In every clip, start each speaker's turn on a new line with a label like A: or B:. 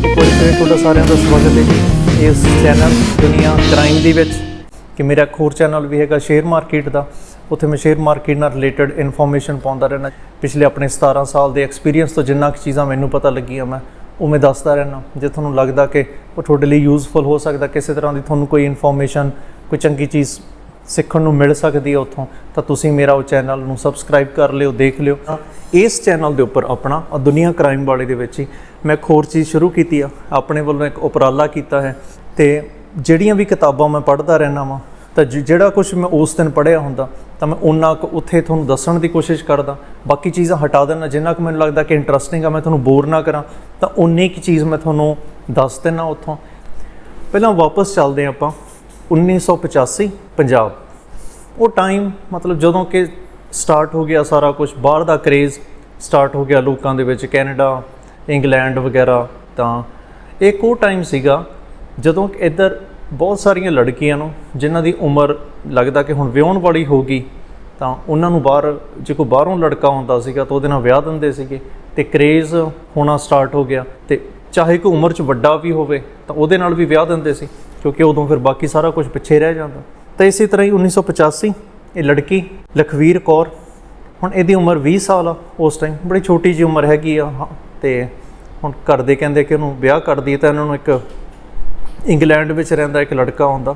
A: ਇੱਕ ਵਾਰੀ ਤੁਹਾਡਾ ਸਾਰਿਆਂ ਦਾ ਸਵਾਗਤ ਹੈ ਜੀ ਇਸ ਚੈਨਲ ਦੁਨੀਆ ਕ੍ਰਾਈਮ ਦੇ ਵਿੱਚ, ਕਿ ਮੇਰਾ ਇੱਕ ਹੋਰ ਚੈਨਲ ਵੀ ਹੈਗਾ ਸ਼ੇਅਰ ਮਾਰਕੀਟ ਦਾ, ਉੱਥੇ ਮੈਂ ਸ਼ੇਅਰ ਮਾਰਕੀਟ ਨਾਲ ਰਿਲੇਟਡ ਇਨਫੋਰਮੇਸ਼ਨ ਪਾਉਂਦਾ ਰਹਿਣਾ ਪਿਛਲੇ ਆਪਣੇ 17 ਸਾਲ ਦੇ ਐਕਸਪੀਰੀਅੰਸ ਤੋਂ ਜਿੰਨਾ ਕੁ ਚੀਜ਼ਾਂ ਮੈਨੂੰ ਪਤਾ ਲੱਗੀਆਂ ਮੈਂ, ਉਹ ਮੈਂ ਦੱਸਦਾ ਰਹਿਣਾ ਜੇ ਤੁਹਾਨੂੰ ਲੱਗਦਾ ਕਿ ਉਹ ਤੁਹਾਡੇ ਲਈ ਯੂਜ਼ਫੁਲ ਹੋ ਸਕਦਾ, ਕਿਸੇ ਤਰ੍ਹਾਂ ਦੀ ਤੁਹਾਨੂੰ ਕੋਈ ਇਨਫੋਰਮੇਸ਼ਨ ਕੋਈ ਚੰਗੀ ਚੀਜ਼ ਸਿੱਖਣ ਨੂੰ ਮਿਲ ਸਕਦੀ ਹੈ ਉੱਥੋਂ, ਤਾਂ ਤੁਸੀਂ ਮੇਰਾ ਉਹ ਚੈਨਲ ਨੂੰ ਸਬਸਕ੍ਰਾਈਬ ਕਰ ਲਿਓ, ਦੇਖ ਲਿਓ। ਇਸ ਚੈਨਲ ਦੇ ਉੱਪਰ ਆਪਣਾ ਦੁਨੀਆ ਕ੍ਰਾਈਮ ਵਾਲੇ ਦੇ ਵਿੱਚ ਹੀ ਮੈਂ ਇੱਕ ਹੋਰ ਚੀਜ਼ ਸ਼ੁਰੂ ਕੀਤੀ ਆ, ਆਪਣੇ ਵੱਲੋਂ ਇੱਕ ਉਪਰਾਲਾ ਕੀਤਾ ਹੈ। ਤੇ ਜਿਹੜੀਆਂ ਵੀ ਕਿਤਾਬਾਂ ਮੈਂ ਪੜ੍ਹਦਾ ਰਹਿਣਾ ਵਾਂ, ਤਾਂ ਜਿਹੜਾ ਕੁਝ ਮੈਂ ਉਸ ਦਿਨ ਪੜ੍ਹਿਆ ਹੁੰਦਾ, ਤਾਂ ਮੈਂ ਉਹਨਾਂ ਕੁ ਉੱਥੇ ਤੁਹਾਨੂੰ ਦੱਸਣ ਦੀ ਕੋਸ਼ਿਸ਼ ਕਰਦਾ। ਬਾਕੀ ਚੀਜ਼ਾਂ ਹਟਾ ਦੇਣਾ ਜਿੰਨਾ ਕੁ ਮੈਨੂੰ ਲੱਗਦਾ ਕਿ ਇੰਟਰਸਟਿੰਗ ਆ, ਮੈਂ ਤੁਹਾਨੂੰ ਬੋਰ ਨਾ ਕਰਾਂ, ਤਾਂ ਉਨੀ ਕੁ ਚੀਜ਼ ਮੈਂ ਤੁਹਾਨੂੰ ਦੱਸ ਦੇਣਾ ਉੱਥੋਂ। ਪਹਿਲਾਂ ਵਾਪਸ ਚੱਲਦੇ ਹਾਂ ਆਪਾਂ। 1985 ਪੰਜਾਬ। ਉਹ ਟਾਈਮ ਮਤਲਬ ਜਦੋਂ ਕਿ ਸਟਾਰਟ ਹੋ ਗਿਆ ਸਾਰਾ ਕੁਝ ਬਾਹਰ ਦਾ ਕਰੇਜ਼ ਸਟਾਰਟ ਹੋ ਗਿਆ ਲੋਕਾਂ ਦੇ ਵਿੱਚ, ਕੈਨੇਡਾ, ਇੰਗਲੈਂਡ ਵਗੈਰਾ ਤਾਂ। ਇੱਕ ਉਹ ਟਾਈਮ ਸੀਗਾ ਜਦੋਂ ਇੱਧਰ ਬਹੁਤ ਸਾਰੀਆਂ ਲੜਕੀਆਂ ਨੂੰ, ਜਿਨ੍ਹਾਂ ਦੀ ਉਮਰ ਲੱਗਦਾ ਕਿ ਹੁਣ ਵਿਆਹਣ ਵਾਲੀ ਹੋ ਗਈ, ਤਾਂ ਉਹਨਾਂ ਨੂੰ ਬਾਹਰ, ਜੇ ਕੋਈ ਬਾਹਰੋਂ ਲੜਕਾ ਆਉਂਦਾ ਸੀਗਾ ਤਾਂ ਉਹਦੇ ਨਾਲ ਵਿਆਹ ਦਿੰਦੇ ਸੀਗੇ ਤੇ ਕਰੇਜ਼ ਹੋਣਾ ਸਟਾਰਟ ਹੋ ਗਿਆ ਤੇ ਚਾਹੇ ਕੋਈ ਉਮਰ 'ਚ ਵੱਡਾ ਵੀ ਹੋਵੇ ਤਾਂ ਉਹਦੇ ਨਾਲ ਵੀ ਵਿਆਹ ਦਿੰਦੇ ਸੀ। ਕਿਉਂਕਿ ਉਦੋਂ ਫਿਰ ਬਾਕੀ ਸਾਰਾ ਕੁਝ ਪਿੱਛੇ ਰਹਿ ਜਾਂਦਾ। ਤਾਂ ਇਸੇ ਤਰ੍ਹਾਂ ਹੀ 1985 ਇਹ ਲੜਕੀ ਲਖਵੀਰ ਕੌਰ ਹੁਣ ਇਹਦੀ ਉਮਰ 20 ਸਾਲ ਆ ਉਸ ਟਾਈਮ ਬੜੀ ਛੋਟੀ ਜੀ ਉਮਰ ਹੈਗੀ ਆ ਹਾਂ, ਤੇ ਹੁਣ ਘਰ ਦੇ ਕਹਿੰਦੇ ਕਿ ਉਹਨੂੰ ਵਿਆਹ ਕਰ ਦਈਏ ਤਾਂ ਇਹਨਾਂ ਨੂੰ ਇੱਕ ਇੰਗਲੈਂਡ ਵਿੱਚ ਰਹਿੰਦਾ ਇੱਕ ਲੜਕਾ ਹੁੰਦਾ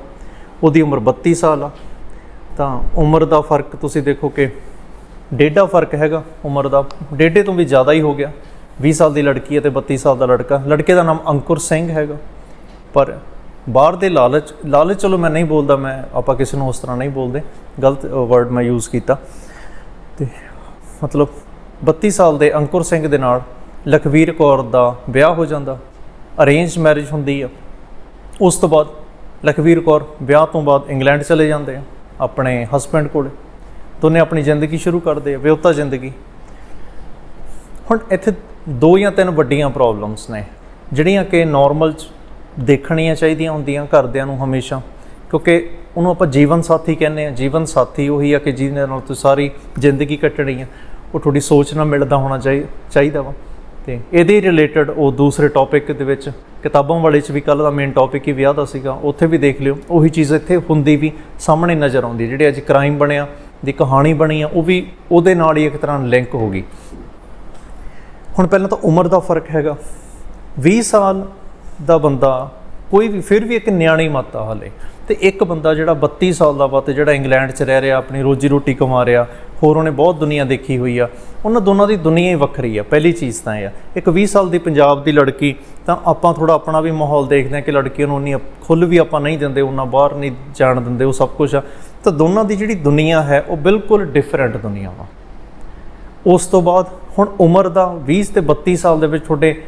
A: ਉਹਦੀ ਉਮਰ 32 ਸਾਲ ਆ। ਤਾਂ ਉਮਰ ਦਾ ਫ਼ਰਕ ਤੁਸੀਂ ਦੇਖੋ ਕਿ ਡੇਢਾ ਫ਼ਰਕ ਹੈਗਾ ਉਮਰ ਦਾ ਡੇਢੇ ਤੋਂ ਵੀ ਜ਼ਿਆਦਾ ਹੀ ਹੋ ਗਿਆ। 20 ਸਾਲ ਦੀ ਲੜਕੀ ਹੈ ਤੇ 32 ਸਾਲ ਦਾ ਲੜਕਾ। ਲੜਕੇ ਦਾ ਨਾਮ ਅੰਕੁਰ ਸਿੰਘ ਹੈਗਾ। ਪਰ ਬਾਹਰ ਦੇ ਲਾਲਚ ਲਾਲਚ ਚਲੋ ਮੈਂ ਨਹੀਂ ਬੋਲਦਾ, ਮੈਂ ਆਪਾਂ ਕਿਸੇ ਨੂੰ ਉਸ ਤਰ੍ਹਾਂ ਨਹੀਂ ਬੋਲਦੇ। ਗਲਤ ਵਰਡ ਮੈਂ ਯੂਜ਼ ਕੀਤਾ। ਤੇ ਮਤਲਬ 32 ਸਾਲ ਦੇ ਅੰਕੁਰ ਸਿੰਘ ਦੇ ਨਾਲ ਲਖਵੀਰ ਕੌਰ ਦਾ ਵਿਆਹ ਹੋ ਜਾਂਦਾ ਅਰੇਂਜ ਮੈਰਿਜ ਹੁੰਦੀ ਆ। ਉਸ ਤੋਂ ਬਾਅਦ ਲਖਵੀਰ ਕੌਰ ਵਿਆਹ ਤੋਂ ਬਾਅਦ ਇੰਗਲੈਂਡ ਚਲੇ ਜਾਂਦੇ ਆ, ਆਪਣੇ ਹਸਬੰਡ ਕੋਲ। ਦੋਨੇ ਆਪਣੀ ਜ਼ਿੰਦਗੀ ਸ਼ੁਰੂ ਕਰਦੇ ਆ, ਵਿਆਹੁਤਾ ਜ਼ਿੰਦਗੀ। ਹੁਣ ਇੱਥੇ ਦੋ ਜਾਂ ਤਿੰਨ ਵੱਡੀਆਂ ਪ੍ਰੋਬਲਮਸ ਨੇ, ਜਿਹੜੀਆਂ ਕਿ ਨਾਰਮਲ ਚ ਦੇਖਣੀਆਂ ਚਾਹੀਦੀਆਂ ਹੁੰਦੀਆਂ ਘਰਦਿਆਂ ਨੂੰ ਹਮੇਸ਼ਾ। ਕਿਉਂਕਿ ਉਹਨੂੰ ਆਪਾਂ ਜੀਵਨ ਸਾਥੀ ਕਹਿੰਦੇ ਆ ਜੀਵਨ ਸਾਥੀ ਉਹੀ ਆ ਕਿ ਜਿਹਦੇ ਨਾਲ ਤੁਸੀਂ ਸਾਰੀ ਜ਼ਿੰਦਗੀ ਕੱਟਣੀ ਆ। ਉਹ ਤੁਹਾਡੀ ਸੋਚ ਨਾਲ ਮਿਲਦਾ ਹੋਣਾ ਚਾਹੀ- ਚਾਹੀਦਾ ਵਾ। ਤੇ ਇਹਦੇ ਰਿਲੇਟਡ ਉਹ ਦੂਸਰੇ ਟੌਪਿਕ ਦੇ ਵਿੱਚ ਕਿਤਾਬਾਂ ਵਾਲੇ ਚ ਵੀ ਕੱਲ ਦਾ ਮੇਨ ਟੌਪਿਕ ਹੀ ਵਿਆਹ ਦਾ ਸੀਗਾ। ਉੱਥੇ ਵੀ ਦੇਖ ਲਿਓ। ਉਹੀ ਚੀਜ਼ ਇੱਥੇ ਹੁੰਦੀ ਵੀ ਸਾਹਮਣੇ ਨਜ਼ਰ ਆਉਂਦੀ ਜਿਹੜੇ ਅੱਜ ਕ੍ਰਾਈਮ ਬਣਿਆ, ਦੀ ਕਹਾਣੀ ਬਣੀ ਆ, ਉਹ ਵੀ ਉਹਦੇ ਨਾਲ ਹੀ ਇੱਕ ਤਰ੍ਹਾਂ ਲਿੰਕ ਹੋ ਗਈ। ਹੁਣ ਪਹਿਲਾਂ ਤਾਂ ਉਮਰ ਦਾ ਫ਼ਰਕ ਹੈਗਾ। 20 ਸਾਲ ਦਾ ਬੰਦਾ ਕੋਈ ਵੀ, ਫਿਰ ਵੀ ਇੱਕ ਨਿਆਣੀ ਮਾਤਾ ਆ ਹਲੇ। ਤੇ ਇੱਕ ਬੰਦਾ ਜਿਹੜਾ 32 ਸਾਲ ਦਾ ਵਾ ਜਿਹੜਾ ਇੰਗਲੈਂਡ 'ਚ ਰਹਿ ਰਿਹਾ, ਆਪਣੀ ਰੋਜੀ ਰੋਟੀ ਕਮਾ ਰਿਹਾ, ਹੋਰ ਉਹਨੇ ਬਹੁਤ ਦੁਨੀਆ ਦੇਖੀ ਹੋਈ ਆ। ਉਹਨਾਂ ਦੋਨਾਂ ਦੀ ਦੁਨੀਆ ਹੀ ਵੱਖਰੀ ਆ, ਪਹਿਲੀ ਚੀਜ਼ ਤਾਂ ਇਹ ਆ। ਇੱਕ 20 ਸਾਲ ਦੀ ਪੰਜਾਬ ਦੀ ਲੜਕੀ, ਤਾਂ ਆਪਾਂ ਥੋੜਾ ਆਪਣਾ ਵੀ ਮਾਹੌਲ ਦੇਖਦੇ ਆ ਕਿ ਲੜਕੀਆਂ ਨੂੰ ਉਨੀ ਖੁੱਲ ਵੀ ਆਪਾਂ ਨਹੀਂ ਦਿੰਦੇ, ਉਹਨਾਂ ਬਾਹਰ ਨਹੀਂ ਜਾਣ ਦਿੰਦੇ, ਉਹ ਸਭ ਕੁਝ ਆ। ਤਾਂ ਦੋਨਾਂ ਦੀ ਜਿਹੜੀ ਦੁਨੀਆ ਹੈ, ਉਹ ਬਿਲਕੁਲ ਡਿਫਰੈਂਟ ਦੁਨੀਆ ਵਾ। ਉਸ ਤੋਂ ਬਾਅਦ ਹੁਣ ਉਮਰ ਦਾ 20 ਤੇ 32 ਸਾਲ ਦੇ ਵਿੱਚ ਤੁਹਾਡੇ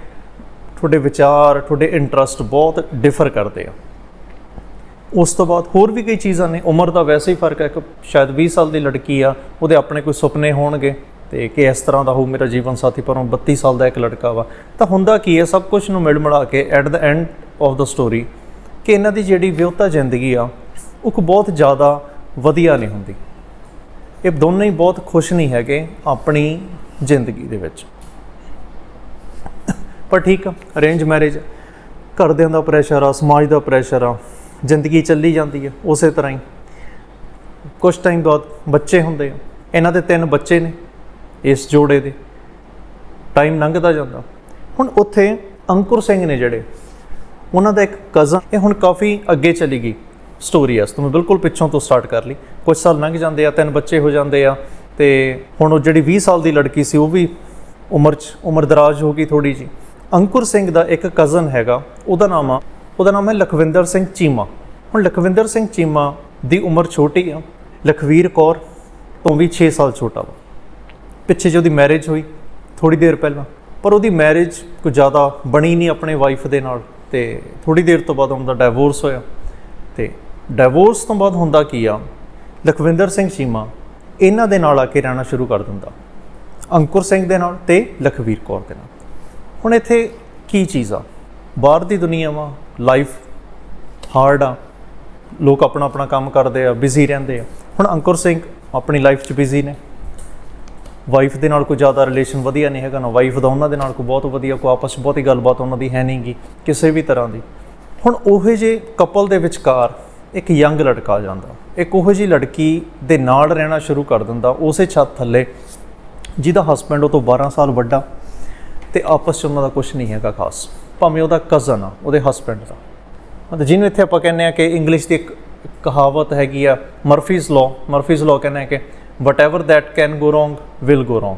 A: ਤੁਹਾਡੇ ਵਿਚਾਰ, ਤੁਹਾਡੇ ਇੰਟਰਸਟ ਬਹੁਤ ਡਿਫਰ ਕਰਦੇ ਆ। ਉਸ ਤੋਂ ਬਾਅਦ ਹੋਰ ਵੀ ਕਈ ਚੀਜ਼ਾਂ ਨੇ। ਉਮਰ ਦਾ ਵੈਸੇ ਹੀ ਫ਼ਰਕ ਹੈ ਕਿ ਸ਼ਾਇਦ 20 ਸਾਲ ਦੀ ਲੜਕੀ ਆ, ਉਹਦੇ ਆਪਣੇ ਕੋਈ ਸੁਪਨੇ ਹੋਣਗੇ ਤੇ ਕਿ ਇਸ ਤਰ੍ਹਾਂ ਦਾ ਹੋ ਮੇਰਾ ਜੀਵਨ ਸਾਥੀ ਪਰ ਉਹ 32 ਸਾਲ ਦਾ ਇੱਕ ਲੜਕਾ ਵਾ। ਤਾਂ ਹੁੰਦਾ ਕੀ ਹੈ, ਸਭ ਕੁਝ ਨੂੰ ਮਿਲ ਮਿਲਾ ਕੇ at the end of the story ਕਿ ਇਹਨਾਂ ਦੀ ਜਿਹੜੀ ਵਿਉਤਾ ਜ਼ਿੰਦਗੀ ਆ, ਉਹ ਕੋ ਬਹੁਤ ਜ਼ਿਆਦਾ ਵਧੀਆ ਨਹੀਂ ਹੁੰਦੀ। ਇਹ ਦੋਨੇ ਹੀ ਬਹੁਤ ਖੁਸ਼ ਨਹੀਂ ਹੈਗੇ ਆਪਣੀ ਜ਼ਿੰਦਗੀ ਦੇ ਵਿੱਚ। ਪਰ ਠੀਕ ਆ ਅਰੇਂਜ ਮੈਰਿਜ ਘਰਦਿਆਂ ਦਾ ਪ੍ਰੈਸ਼ਰ ਆ, ਸਮਾਜ ਦਾ ਪ੍ਰੈਸ਼ਰ ਆ, ਜ਼ਿੰਦਗੀ ਚੱਲੀ ਜਾਂਦੀ ਆ, ਉਸੇ ਤਰ੍ਹਾਂ ਹੀ। ਕੁਝ ਟਾਈਮ ਬਾਅਦ ਬੱਚੇ ਹੁੰਦੇ ਆ, ਇਹਨਾਂ ਦੇ ਤਿੰਨ ਬੱਚੇ ਨੇ, ਇਸ ਜੋੜੇ ਦੇ। ਟਾਈਮ ਲੰਘਦਾ ਜਾਂਦਾ। ਹੁਣ ਉੱਥੇ ਅੰਕੁਰ ਸਿੰਘ ਨੇ ਜਿਹੜੇ, ਉਹਨਾਂ ਦਾ ਇੱਕ ਕਜ਼ਨ ਇਹ ਹੁਣ ਕਾਫੀ ਅੱਗੇ ਚਲੀ ਗਈ ਸਟੋਰੀ ਐਸ ਤੋਂ ਮੈਂ ਬਿਲਕੁਲ ਪਿੱਛੋਂ ਤੋਂ ਸਟਾਰਟ ਕਰ ਲਈ। ਕੁਝ ਸਾਲ ਲੰਘ ਜਾਂਦੇ ਆ, ਤਿੰਨ ਬੱਚੇ ਹੋ ਜਾਂਦੇ ਆ, ਤੇ ਹੁਣ ਉਹ ਜਿਹੜੀ 20 ਸਾਲ ਦੀ ਲੜਕੀ ਸੀ, ਉਹ ਵੀ ਉਮਰ ਚ, ਉਮਰ ਦਰਾਜ ਹੋ ਗਈ ਥੋੜੀ ਜੀ ਅੰਕੁਰ ਸਿੰਘ ਦਾ ਇੱਕ ਕਜ਼ਨ ਹੈਗਾ, ਉਹਦਾ ਨਾਮ ਆ, ਉਹਦਾ ਨਾਮ ਹੈ ਲਖਵਿੰਦਰ ਸਿੰਘ ਚੀਮਾ। ਹੁਣ ਲਖਵਿੰਦਰ ਸਿੰਘ ਚੀਮਾ ਦੀ ਉਮਰ ਛੋਟੀ ਆ, ਲਖਵੀਰ ਕੌਰ ਤੋਂ ਵੀ 6 ਸਾਲ ਛੋਟਾ ਵਾ। ਪਿੱਛੇ ਜਿਹਦੀ ਮੈਰਿਜ ਹੋਈ ਥੋੜੀ ਦੇਰ ਪਹਿਲਾਂ, ਪਰ ਉਹਦੀ ਮੈਰਿਜ ਕੁਝ ਜ਼ਿਆਦਾ ਬਣੀ ਨਹੀਂ ਆਪਣੇ ਵਾਈਫ ਦੇ ਨਾਲ ਤੇ ਥੋੜੀ ਦੇਰ ਤੋਂ ਬਾਅਦ ਉਹਦਾ ਡਿਵੋਰਸ ਹੋਇਆ। ਤੇ ਡਿਵੋਰਸ ਤੋਂ ਬਾਅਦ ਹੁੰਦਾ ਕੀ ਆ, ਲਖਵਿੰਦਰ ਸਿੰਘ ਚੀਮਾ ਇਹਨਾਂ ਦੇ ਨਾਲ ਆ ਕੇ ਰਹਿਣਾ ਸ਼ੁਰੂ ਕਰ ਦਿੰਦਾ, ਅੰਕੁਰ ਸਿੰਘ ਦੇ ਨਾਲ ਤੇ ਲਖਵੀਰ ਕੌਰ ਦੇ ਨਾਲ। ਹੁਣ ਇੱਥੇ ਕੀ ਚੀਜ਼ ਆ? ਬਾਹਰ ਦੀ ਦੁਨੀਆ ਵਾ ਲਾਈਫ ਹਾਰਡ ਆ, ਲੋਕ ਆਪਣਾ ਆਪਣਾ ਕੰਮ ਕਰਦੇ ਆ ਬਿਜ਼ੀ ਰਹਿੰਦੇ ਆ। ਹੁਣ ਅੰਕੁਰ ਸਿੰਘ ਆਪਣੀ ਲਾਈਫ 'ਚ ਬਿਜ਼ੀ ਨੇ। ਵਾਈਫ ਦੇ ਨਾਲ ਕੋਈ ਜ਼ਿਆਦਾ ਰਿਲੇਸ਼ਨ ਵਧੀਆ ਨਹੀਂ ਹੈਗਾ, ਨਾ ਵਾਈਫ ਦਾ, ਉਹਨਾਂ ਦੇ ਨਾਲ ਕੋਈ ਬਹੁਤ ਵਧੀਆ, ਕੋਈ ਆਪਸ 'ਚ ਬਹੁਤੀ ਗੱਲਬਾਤ ਉਹਨਾਂ ਦੀ ਹੈ ਨਹੀਂਗੀ ਕਿਸੇ ਵੀ ਤਰ੍ਹਾਂ ਦੀ। ਹੁਣ ਉਹੇ ਜੇ ਕਪਲ ਦੇ ਵਿਚਕਾਰ ਇੱਕ ਯੰਗ ਲੜਕਾ ਆ ਜਾਂਦਾ। ਇੱਕ ਉਹੋ ਜਿਹੀ ਲੜਕੀ ਦੇ ਨਾਲ ਰਹਿਣਾ ਸ਼ੁਰੂ ਕਰ ਦਿੰਦਾ, ਉਸੇ ਛੱਤ ਥੱਲੇ, ਜਿਹਦਾ ਹਸਬੰਡ ਉਹ ਤੋਂ 12 ਸਾਲ ਵੱਡਾ। ਤੇ ਆਪਸ 'ਚ ਉਹਨਾਂ ਦਾ ਕੁਝ ਨਹੀਂ ਹੈਗਾ ਖਾਸ। ਭਾਵੇਂ ਉਹਦਾ ਕਜ਼ਨ ਆ, ਉਹਦੇ ਹਸਬੰਡ ਦਾ। ਮਤਲਬ ਜਿਹਨੂੰ ਇੱਥੇ ਆਪਾਂ ਕਹਿੰਦੇ ਆ ਕਿ ਇੰਗਲਿਸ਼ ਦੀ ਇੱਕ ਕਹਾਵਤ ਹੈਗੀ ਆ ਮਰਫੀਜ਼ ਲਾਅ ਮਰਫੀਜ਼ ਲਾਅ ਕਹਿੰਦੇ ਆ ਕਿ whatever that can go wrong will go wrong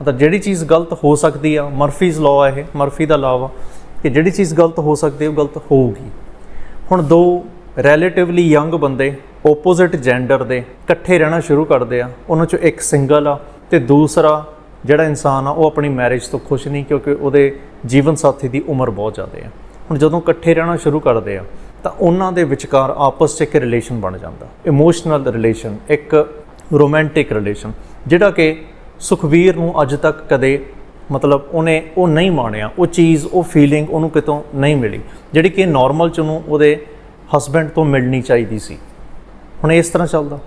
A: ਮਤਲਬ ਜਿਹੜੀ ਚੀਜ਼ ਗਲਤ ਹੋ ਸਕਦੀ ਆ ਮਰਫੀਜ਼ ਲਾਅ ਇਹ ਮਰਫੀ ਦਾ ਲਾਅ ਵਾ ਕਿ ਜਿਹੜੀ ਚੀਜ਼ ਗਲਤ ਹੋ ਸਕਦੀ ਉਹ ਗਲਤ ਹੋਊਗੀ। ਹੁਣ ਦੋ ਰਿਲੇਟਿਵਲੀ ਯੰਗ ਬੰਦੇ ਆਪੋਜ਼ਿਟ ਜੈਂਡਰ ਦੇ ਇਕੱਠੇ ਰਹਿਣਾ ਸ਼ੁਰੂ ਕਰਦੇ ਆ, ਉਹਨਾਂ ਚੋਂ ਇੱਕ ਸਿੰਗਲ ਆ ਤੇ ਦੂਸਰਾ ਜਿਹੜਾ ਇਨਸਾਨ ਆ, ਉਹ ਆਪਣੀ ਮੈਰਿਜ ਤੋਂ ਖੁਸ਼ ਨਹੀਂ ਕਿਉਂਕਿ ਉਹਦੇ ਜੀਵਨ ਸਾਥੀ ਦੀ ਉਮਰ ਬਹੁਤ ਜ਼ਿਆਦਾ ਆ। ਹੁਣ ਜਦੋਂ ਇਕੱਠੇ ਰਹਿਣਾ ਸ਼ੁਰੂ ਕਰਦੇ ਆ, ਤਾਂ ਉਹਨਾਂ ਦੇ ਵਿਚਕਾਰ ਆਪਸ 'ਚ ਇੱਕ ਰਿਲੇਸ਼ਨ ਬਣ ਜਾਂਦਾ। ਇਮੋਸ਼ਨਲ ਰਿਲੇਸ਼ਨ ਇੱਕ ਰੋਮਾਂਟਿਕ ਰਿਲੇਸ਼ਨ ਜਿਹੜਾ ਕਿ ਸੁਖਵੀਰ ਨੂੰ ਅੱਜ ਤੱਕ ਕਦੇ ਮਤਲਬ ਉਹਨੇ ਉਹ ਨਹੀਂ ਮਾਣਿਆ। ਉਹ ਚੀਜ਼, ਉਹ ਫੀਲਿੰਗ ਉਹਨੂੰ ਕਿਤੋਂ ਨਹੀਂ ਮਿਲੀ। ਜਿਹੜੀ ਕਿ ਨਾਰਮਲ ਚ ਉਹਨੂੰ ਉਹਦੇ ਹਸਬੰਡ ਤੋਂ ਮਿਲਣੀ ਚਾਹੀਦੀ ਸੀ। ਹੁਣ ਇਸ ਤਰ੍ਹਾਂ ਚੱਲਦਾ।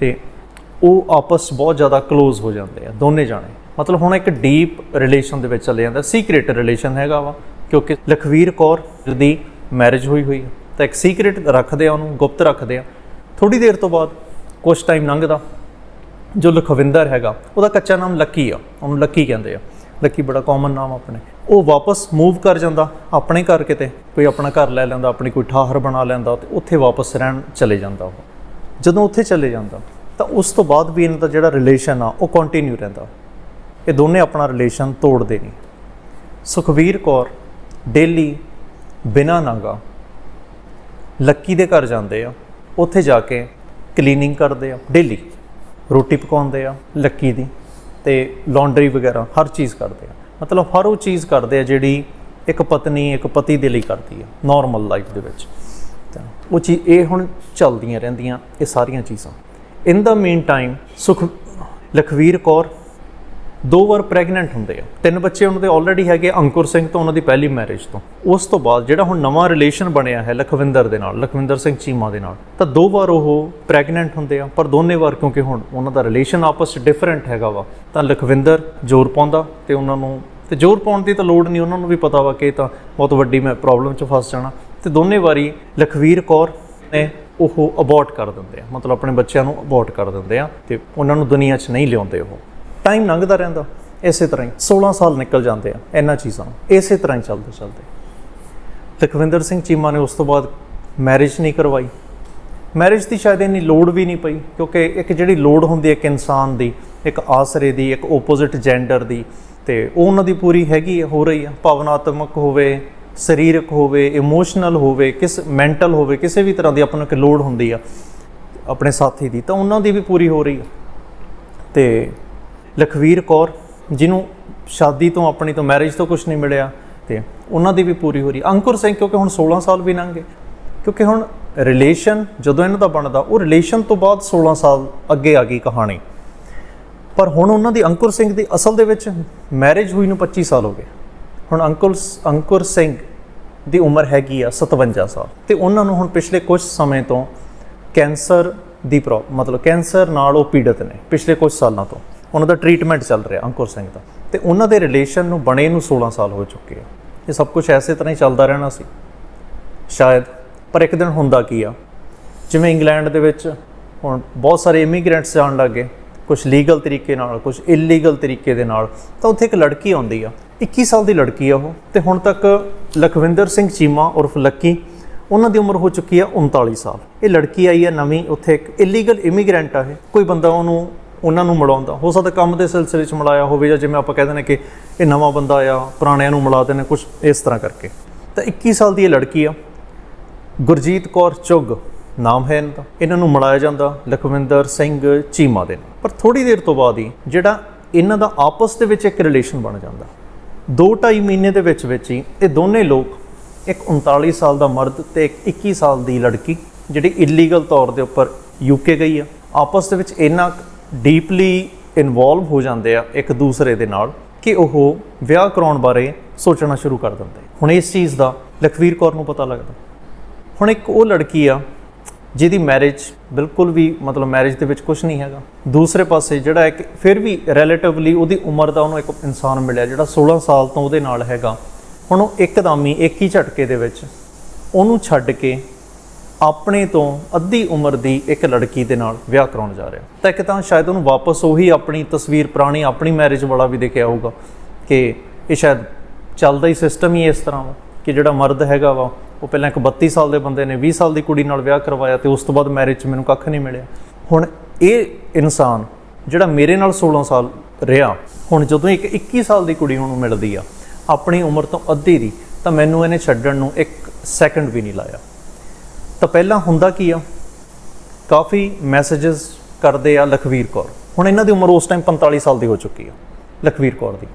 A: ਤੇ ਉਹ ਆਪਸ ਬਹੁਤ ਜ਼ਿਆਦਾ ক্লোਜ਼ ਹੋ ਜਾਂਦੇ ਆ, ਦੋਨੇ ਜਾਣੇ। ਮਤਲਬ ਹੁਣ ਇੱਕ ਡੀਪ ਰਿਲੇਸ਼ਨ ਦੇ ਵਿੱਚ ਚਲੇ ਜਾਂਦਾ ਸੀਕ੍ਰੀਟ ਰਿਲੇਸ਼ਨ ਹੈਗਾ ਵਾ, ਕਿਉਂਕਿ ਲਖਵੀਰ ਕੌਰ ਦੀ ਮੈਰਿਜ ਹੋਈ ਹੋਈ ਹੈ ਤਾਂ ਇੱਕ ਸੀਕ੍ਰੀਟ ਰੱਖਦੇ ਆ ਉਹਨੂੰ, ਗੁਪਤ ਰੱਖਦੇ ਆ। ਥੋੜੀ ਦੇਰ ਤੋਂ ਬਾਅਦ ਕੁਝ ਟਾਈਮ ਲੰਘਦਾ, ਜੋ ਲਖਵਿੰਦਰ ਹੈਗਾ, ਉਹਦਾ ਕੱਚਾ ਨਾਮ ਲੱਕੀ ਆ, ਉਹਨੂੰ ਲੱਕੀ ਕਹਿੰਦੇ ਆ। ਲੱਕੀ ਬੜਾ ਕਾਮਨ ਨਾਮ ਆਪਣੇ। ਉਹ ਵਾਪਸ ਮੂਵ ਕਰ ਜਾਂਦਾ, ਆਪਣੇ ਘਰ ਕਿਤੇ, ਕੋਈ ਆਪਣਾ ਘਰ ਲੈ ਲੈਂਦਾ, ਆਪਣੀ ਕੋਈ ਠਾਹਰ ਬਣਾ ਲੈਂਦਾ, ਤੇ ਉੱਥੇ ਵਾਪਸ ਰਹਿਣ ਚਲੇ ਜਾਂਦਾ ਉਹ। ਜਦੋਂ ਉੱਥੇ ਚਲੇ ਜਾਂਦਾ ਤਾਂ ਉਸ ਤੋਂ ਬਾਅਦ ਵੀ ਇਹਨਾਂ ਦਾ ਜਿਹੜਾ ਰਿਲੇਸ਼ਨ ਆ, ਉਹ ਕੰਟੀਨਿਊ ਰਹਿੰਦਾ। ਇਹ ਦੋਨੇ ਆਪਣਾ ਰਿਲੇਸ਼ਨ ਤੋੜਦੇ ਨਹੀਂ ਸੁਖਵੀਰ ਕੌਰ ਡੇਲੀ ਬਿਨਾਂ ਨਾਗਾ ਲੱਕੀ ਦੇ ਘਰ ਜਾਂਦੇ ਆ। ਉੱਥੇ ਜਾ ਕੇ ਕਲੀਨਿੰਗ ਕਰਦੇ ਆ। ਡੇਲੀ ਰੋਟੀ ਪਕਾਉਂਦੇ ਆ ਲੱਕੀ ਦੀ ਤੇ ਲਾਂਡਰੀ ਵਗੈਰਾ ਹਰ ਚੀਜ਼ ਕਰਦੇ ਆ। ਮਤਲਬ ਹਰ ਉਹ ਚੀਜ਼ ਕਰਦੇ ਆ ਜਿਹੜੀ ਇੱਕ ਪਤਨੀ, ਇੱਕ ਪਤੀ ਦੇ ਲਈ ਕਰਦੀ ਆ ਨਾਰਮਲ ਲਾਈਫ ਦੇ ਵਿੱਚ। ਤਾਂ ਉਹ ਚੀਜ਼ ਇਹ ਹੁਣ ਚੱਲਦੀਆਂ ਰਹਿੰਦੀਆਂ, ਇਹ ਸਾਰੀਆਂ ਚੀਜ਼ਾਂ। ਇਨ ਦਾ ਮੀਨ ਟਾਈਮ ਸੁਖ, ਲਖਵੀਰ ਕੌਰ ਦੋ ਵਾਰ ਪ੍ਰੈਗਨੈਂਟ ਹੁੰਦੇ ਆ। ਤਿੰਨ ਬੱਚੇ ਉਹਨਾਂ ਦੇ ਆਲਰੇਡੀ ਹੈਗੇ ਅੰਕੁਰ ਸਿੰਘ ਤੋਂ ਉਹਨਾਂ ਦੀ ਪਹਿਲੀ ਮੈਰਿਜ ਤੋਂ। ਉਸ ਤੋਂ ਬਾਅਦ ਜਿਹੜਾ ਹੁਣ ਨਵਾਂ ਰਿਲੇਸ਼ਨ ਬਣਿਆ ਹੈ ਲਖਵਿੰਦਰ ਦੇ ਨਾਲ, ਲਖਵਿੰਦਰ ਸਿੰਘ ਚੀਮਾ ਦੇ ਨਾਲ, ਤਾਂ ਦੋ ਵਾਰ ਉਹ ਪ੍ਰੈਗਨੈਂਟ ਹੁੰਦੇ ਆ, ਪਰ ਦੋਨੇ ਵਾਰ ਕਿਉਂਕਿ ਹੁਣ ਉਹਨਾਂ ਦਾ ਰਿਲੇਸ਼ਨ ਆਪਸ ਵਿੱਚ ਡਿਫਰੈਂਟ ਹੈਗਾ ਵਾ, ਤਾਂ ਲਖਵਿੰਦਰ ਜ਼ੋਰ ਪਾਉਂਦਾ ਤੇ ਉਹਨਾਂ ਨੂੰ, ਤੇ ਜ਼ੋਰ ਪਾਉਣ ਦੀ ਤਾਂ ਲੋੜ ਨਹੀਂ, ਉਹਨਾਂ ਨੂੰ ਵੀ ਪਤਾ ਵਾ ਕਿ ਇਹ ਤਾਂ ਬਹੁਤ ਵੱਡੀ ਮੈਂ ਪ੍ਰੋਬਲਮ 'ਚ ਫਸ ਜਾਣਾ। ਤੇ ਦੋਨੇ ਵਾਰੀ ਲਖਵੀਰ ਕੌਰ ਨੇ ਉਹ ਅਬੋਰਟ ਕਰ ਦਿੰਦੇ ਆ। ਮਤਲਬ ਆਪਣੇ ਬੱਚਿਆਂ ਨੂੰ ਅਬੋਰਟ ਕਰ ਦਿੰਦੇ ਆ ਤੇ ਉਹਨਾਂ ਨੂੰ ਦੁਨੀਆ 'ਚ ਨਹੀਂ ਲਿਆਉਂਦੇ ਉਹ। ਟਾਈਮ ਲੰਘਦਾ ਰਹਿੰਦਾ, ਇਸੇ ਤਰ੍ਹਾਂ ਹੀ 16 ਸਾਲ ਨਿਕਲ ਜਾਂਦੇ ਆ ਇਹਨਾਂ ਚੀਜ਼ਾਂ ਇਸੇ ਤਰ੍ਹਾਂ ਹੀ ਚੱਲਦੇ ਚੱਲਦੇ। ਲਖਵਿੰਦਰ ਸਿੰਘ ਚੀਮਾ ਨੇ ਉਸ ਤੋਂ ਬਾਅਦ ਮੈਰਿਜ ਨਹੀਂ ਕਰਵਾਈ। ਮੈਰਿਜ ਦੀ ਸ਼ਾਇਦ ਇੰਨੀ ਲੋੜ ਵੀ ਨਹੀਂ ਪਈ, ਕਿਉਂਕਿ ਇੱਕ ਜਿਹੜੀ ਲੋੜ ਹੁੰਦੀ ਹੈ ਇੱਕ ਇਨਸਾਨ ਦੀ, ਇੱਕ ਆਸਰੇ ਦੀ, ਇੱਕ ਆਪੋਜ਼ਿਟ ਜੈਂਡਰ ਦੀ, ਤੇ ਉਹ ਉਹਨਾਂ ਦੀ ਪੂਰੀ ਹੈਗੀ ਹੈ, ਹੋ ਰਹੀ ਆ, ਭਾਵਨਾਤਮਕ ਹੋਵੇ ਸਰੀਰਕ ਹੋਵੇ ਇਮੋਸ਼ਨਲ ਹੋਵੇ, ਕਿਸ ਮੈਂਟਲ ਹੋਵੇ, ਕਿਸੇ ਵੀ ਤਰ੍ਹਾਂ ਦੀ ਆਪਾਂ ਨੂੰ ਇੱਕ ਲੋੜ ਹੁੰਦੀ ਆ ਆਪਣੇ ਸਾਥੀ ਦੀ, ਤਾਂ ਉਹਨਾਂ ਦੀ ਵੀ ਪੂਰੀ ਹੋ ਰਹੀ ਆ। ਤੇ ਲਖਵੀਰ ਕੌਰ, ਜਿਹਨੂੰ ਸ਼ਾਦੀ ਤੋਂ ਆਪਣੀ ਤੋਂ ਮੈਰਿਜ ਤੋਂ ਕੁਝ ਨਹੀਂ ਮਿਲਿਆ, ਤੇ ਉਹਨਾਂ ਦੀ ਵੀ ਪੂਰੀ ਹੋ ਰਹੀ ਅੰਕੁਰ ਸਿੰਘ, ਕਿਉਂਕਿ ਹੁਣ 16 ਸਾਲ ਵੀ ਲੰਘ ਗਏ, ਕਿਉਂਕਿ ਹੁਣ ਰਿਲੇਸ਼ਨ ਜਦੋਂ ਇਹਨਾਂ ਦਾ ਬਣਦਾ, ਉਹ ਰਿਲੇਸ਼ਨ ਤੋਂ ਬਾਅਦ 16 ਸਾਲ ਅੱਗੇ ਆ ਗਈ ਕਹਾਣੀ। ਪਰ ਹੁਣ ਉਹਨਾਂ ਦੀ ਅੰਕੁਰ ਸਿੰਘ ਦੀ ਅਸਲ ਦੇ ਵਿੱਚ ਮੈਰਿਜ ਹੋਈ ਨੂੰ 25 ਸਾਲ ਹੋ ਗਏ। ਹੁਣ ਅੰਕੁਰ ਅੰਕੁਰ ਸਿੰਘ ਦੀ ਉਮਰ ਹੈਗੀ ਆ 57 ਸਾਲ ਤੇ ਉਹਨਾਂ ਨੂੰ ਹੁਣ ਪਿਛਲੇ ਕੁਝ ਸਮੇਂ ਤੋਂ ਕੈਂਸਰ ਦੀ ਪ੍ਰੋ, ਮਤਲਬ ਕੈਂਸਰ ਨਾਲ ਉਹ ਪੀੜਤ ਨੇ ਪਿਛਲੇ ਕੁਝ ਸਾਲਾਂ ਤੋਂ। ਉਹਨਾਂ ਦਾ ਟ੍ਰੀਟਮੈਂਟ ਚੱਲ ਰਿਹਾ ਅੰਕੁਰ ਸਿੰਘ ਦਾ। ਤੇ ਉਹਨਾਂ ਦੇ ਰਿਲੇਸ਼ਨ ਨੂੰ ਬਣੇ ਨੂੰ 16 ਸਾਲ ਹੋ ਚੁੱਕੇ ਆ। ਇਹ ਸਭ ਕੁਝ ਐਸੇ ਤਰ੍ਹਾਂ ਹੀ ਚੱਲਦਾ ਰਹਿਣਾ ਸੀ। ਸ਼ਾਇਦ, ਪਰ ਇੱਕ ਦਿਨ ਹੁੰਦਾ ਕੀ ਆ? ਜਿਵੇਂ ਇੰਗਲੈਂਡ ਦੇ ਵਿੱਚ ਹੁਣ ਬਹੁਤ ਸਾਰੇ ਇਮੀਗ੍ਰੈਂਟਸ ਜਾਣ ਲੱਗੇ ਕੁਝ ਲੀਗਲ ਤਰੀਕੇ ਨਾਲ ਕੁਝ ਇਲੀਗਲ ਤਰੀਕੇ ਦੇ ਨਾਲ, ਤਾਂ ਉੱਥੇ ਇੱਕ ਲੜਕੀ ਆਉਂਦੀ ਆ। 21 ਸਾਲ ਦੀ ਲੜਕੀ ਆ ਉਹ। ਤੇ ਹੁਣ ਤੱਕ ਲਖਵਿੰਦਰ ਸਿੰਘ ਚੀਮਾ ਉਰਫ ਲੱਕੀ, ਉਹਨਾਂ ਦੀ ਉਮਰ ਹੋ ਚੁੱਕੀ ਆ 39 ਸਾਲ। ਇਹ ਲੜਕੀ ਆਈ ਆ ਨਵੀਂ, ਉੱਥੇ ਇੱਕ ਇਲੀਗਲ ਇਮੀਗ੍ਰੈਂਟ ਆ ਇਹ। ਕੋਈ ਬੰਦਾ ਉਹਨੂੰ, ਉਹਨਾਂ ਨੂੰ ਮਿਲਾਉਂਦਾ। ਹੋ ਸਕਦਾ ਕੰਮ ਦੇ ਸਿਲਸਿਲੇ 'ਚ ਮਿਲਾਇਆ ਹੋਵੇ ਜਾਂ ਜਿਵੇਂ ਆਪਾਂ ਕਹਿੰਦੇ ਨੇ ਕਿ ਇਹ ਨਵਾਂ ਬੰਦਾ ਆ ਪੁਰਾਣਿਆਂ ਨੂੰ ਮਿਲਾਦੇ ਨੇ ਕੁਝ ਇਸ ਤਰ੍ਹਾਂ ਕਰਕੇ। ਤਾਂ 21 ਸਾਲ ਦੀ ਇਹ ਲੜਕੀ ਆ। ਗੁਰਜੀਤ ਕੌਰ ਚੁੱਗ ਨਾਮ ਹੈ ਇਹਨਾਂ ਦਾ। ਇਹਨਾਂ ਨੂੰ ਮਿਲਾਇਆ ਜਾਂਦਾ ਲਖਵਿੰਦਰ ਸਿੰਘ ਚੀਮਾ ਦੇ ਨਾਲ। ਪਰ ਥੋੜੀ ਦੇਰ ਤੋਂ ਬਾਅਦ ਹੀ ਜਿਹੜਾ ਇਹਨਾਂ ਦਾ ਆਪਸ ਦੇ ਵਿੱਚ ਇੱਕ ਰਿਲੇਸ਼ਨ ਬਣ ਜਾਂਦਾ। 2.5 ਮਹੀਨੇ ਦੇ ਵਿੱਚ ਵਿੱਚ ਹੀ ਇਹ ਦੋਨੇ ਲੋਕ ਇੱਕ 39 ਸਾਲ ਦਾ ਮਰਦ ਤੇ ਇੱਕ 21 ਸਾਲ ਦੀ ਲੜਕੀ, ਜਿਹੜੀ ਇਲੀਗਲ ਤੌਰ ਦੇ ਉੱਪਰ ਯੂਕੇ ਗਈ ਆ, ਆਪਸ ਦੇ ਵਿੱਚ ਇੰਨਾ ਡੀਪਲੀ ਇਨਵੋਲਵ ਹੋ ਜਾਂਦੇ ਆ ਇੱਕ ਦੂਸਰੇ ਦੇ ਨਾਲ ਕਿ ਉਹ ਵਿਆਹ ਕਰਾਉਣ ਬਾਰੇ ਸੋਚਣਾ ਸ਼ੁਰੂ ਕਰ ਦਿੰਦੇ ਹੁਣ ਇਸ ਚੀਜ਼ ਦਾ ਲਖਵੀਰ ਕੌਰ ਨੂੰ ਪਤਾ ਲੱਗਦਾ। ਹੁਣ ਇੱਕ ਉਹ ਲੜਕੀ ਆ ਜਿਹਦੀ ਮੈਰਿਜ ਬਿਲਕੁਲ ਵੀ ਮਤਲਬ ਮੈਰਿਜ ਦੇ ਵਿੱਚ ਕੁਝ ਨਹੀਂ ਹੈਗਾ। ਦੂਸਰੇ ਪਾਸੇ ਜਿਹੜਾ ਇੱਕ ਫਿਰ ਵੀ ਰਿਲੇਟਿਵਲੀ ਉਹਦੀ ਉਮਰ ਦਾ ਉਹਨੂੰ ਇੱਕ ਇਨਸਾਨ ਮਿਲਿਆ ਜਿਹੜਾ 16 ਸਾਲ ਤੋਂ ਉਹਦੇ ਨਾਲ ਹੈਗਾ। ਹੁਣ ਉਹ ਇੱਕਦਮ ਹੀ ਇੱਕ ਹੀ ਝਟਕੇ ਦੇ ਵਿੱਚ ਉਹਨੂੰ ਛੱਡ ਕੇ ਆਪਣੇ ਤੋਂ ਅੱਧੀ ਉਮਰ ਦੀ ਇੱਕ ਲੜਕੀ ਦੇ ਨਾਲ ਵਿਆਹ ਕਰਾਉਣ ਜਾ ਰਿਹਾ। ਤਾਂ ਇੱਕ ਤਾਂ ਸ਼ਾਇਦ ਉਹਨੂੰ ਵਾਪਸ ਉਹੀ ਆਪਣੀ ਤਸਵੀਰ ਪੁਰਾਣੀ ਆਪਣੀ ਮੈਰਿਜ ਵਾਲਾ ਵੀ ਦੇਖਿਆ ਹੋਊਗਾ ਕਿ ਇਹ ਸ਼ਾਇਦ ਚੱਲਦਾ ਹੀ ਸਿਸਟਮ ਹੀ ਇਸ ਤਰ੍ਹਾਂ ਵਾ ਕਿ ਜਿਹੜਾ ਮਰਦ ਹੈਗਾ ਵਾ ਉਹ ਪਹਿਲਾਂ ਇੱਕ 32 ਸਾਲ ਦੇ ਬੰਦੇ ਨੇ 20 ਸਾਲ ਦੀ ਕੁੜੀ ਨਾਲ ਵਿਆਹ ਕਰਵਾਇਆ ਤੇ ਉਸ ਤੋਂ ਬਾਅਦ ਮੈਰਿਜ 'ਚ ਮੈਨੂੰ ਕੱਖ ਨਹੀਂ ਮਿਲਿਆ। ਹੁਣ ਇਹ ਇਨਸਾਨ ਜਿਹੜਾ ਮੇਰੇ ਨਾਲ 16 ਸਾਲ ਰਿਹਾ, ਹੁਣ ਜਦੋਂ ਇੱਕ 21 ਸਾਲ ਦੀ ਕੁੜੀ ਉਹਨੂੰ ਮਿਲਦੀ ਆ, ਆਪਣੀ ਉਮਰ ਤੋਂ ਅੱਧੀ ਦੀ, ਤਾਂ ਮੈਨੂੰ ਇਹਨੇ ਛੱਡਣ ਨੂੰ ਇੱਕ ਸੈਕਿੰਡ ਵੀ ਨਹੀਂ ਲਾਇਆ। ਤਾਂ ਪਹਿਲਾਂ ਹੁੰਦਾ ਕੀ ਆ? ਕਾਫੀ ਮੈਸੇजेस ਕਰਦੇ ਆ ਲਖਵੀਰ ਕੌਰ। ਹੁਣ ਇਹਨਾਂ ਦੀ ਉਮਰ ਉਸ ਟਾਈਮ 45 ਸਾਲ ਦੀ ਹੋ ਚੁੱਕੀ ਆ, ਲਖਵੀਰ ਕੌਰ ਦੀ।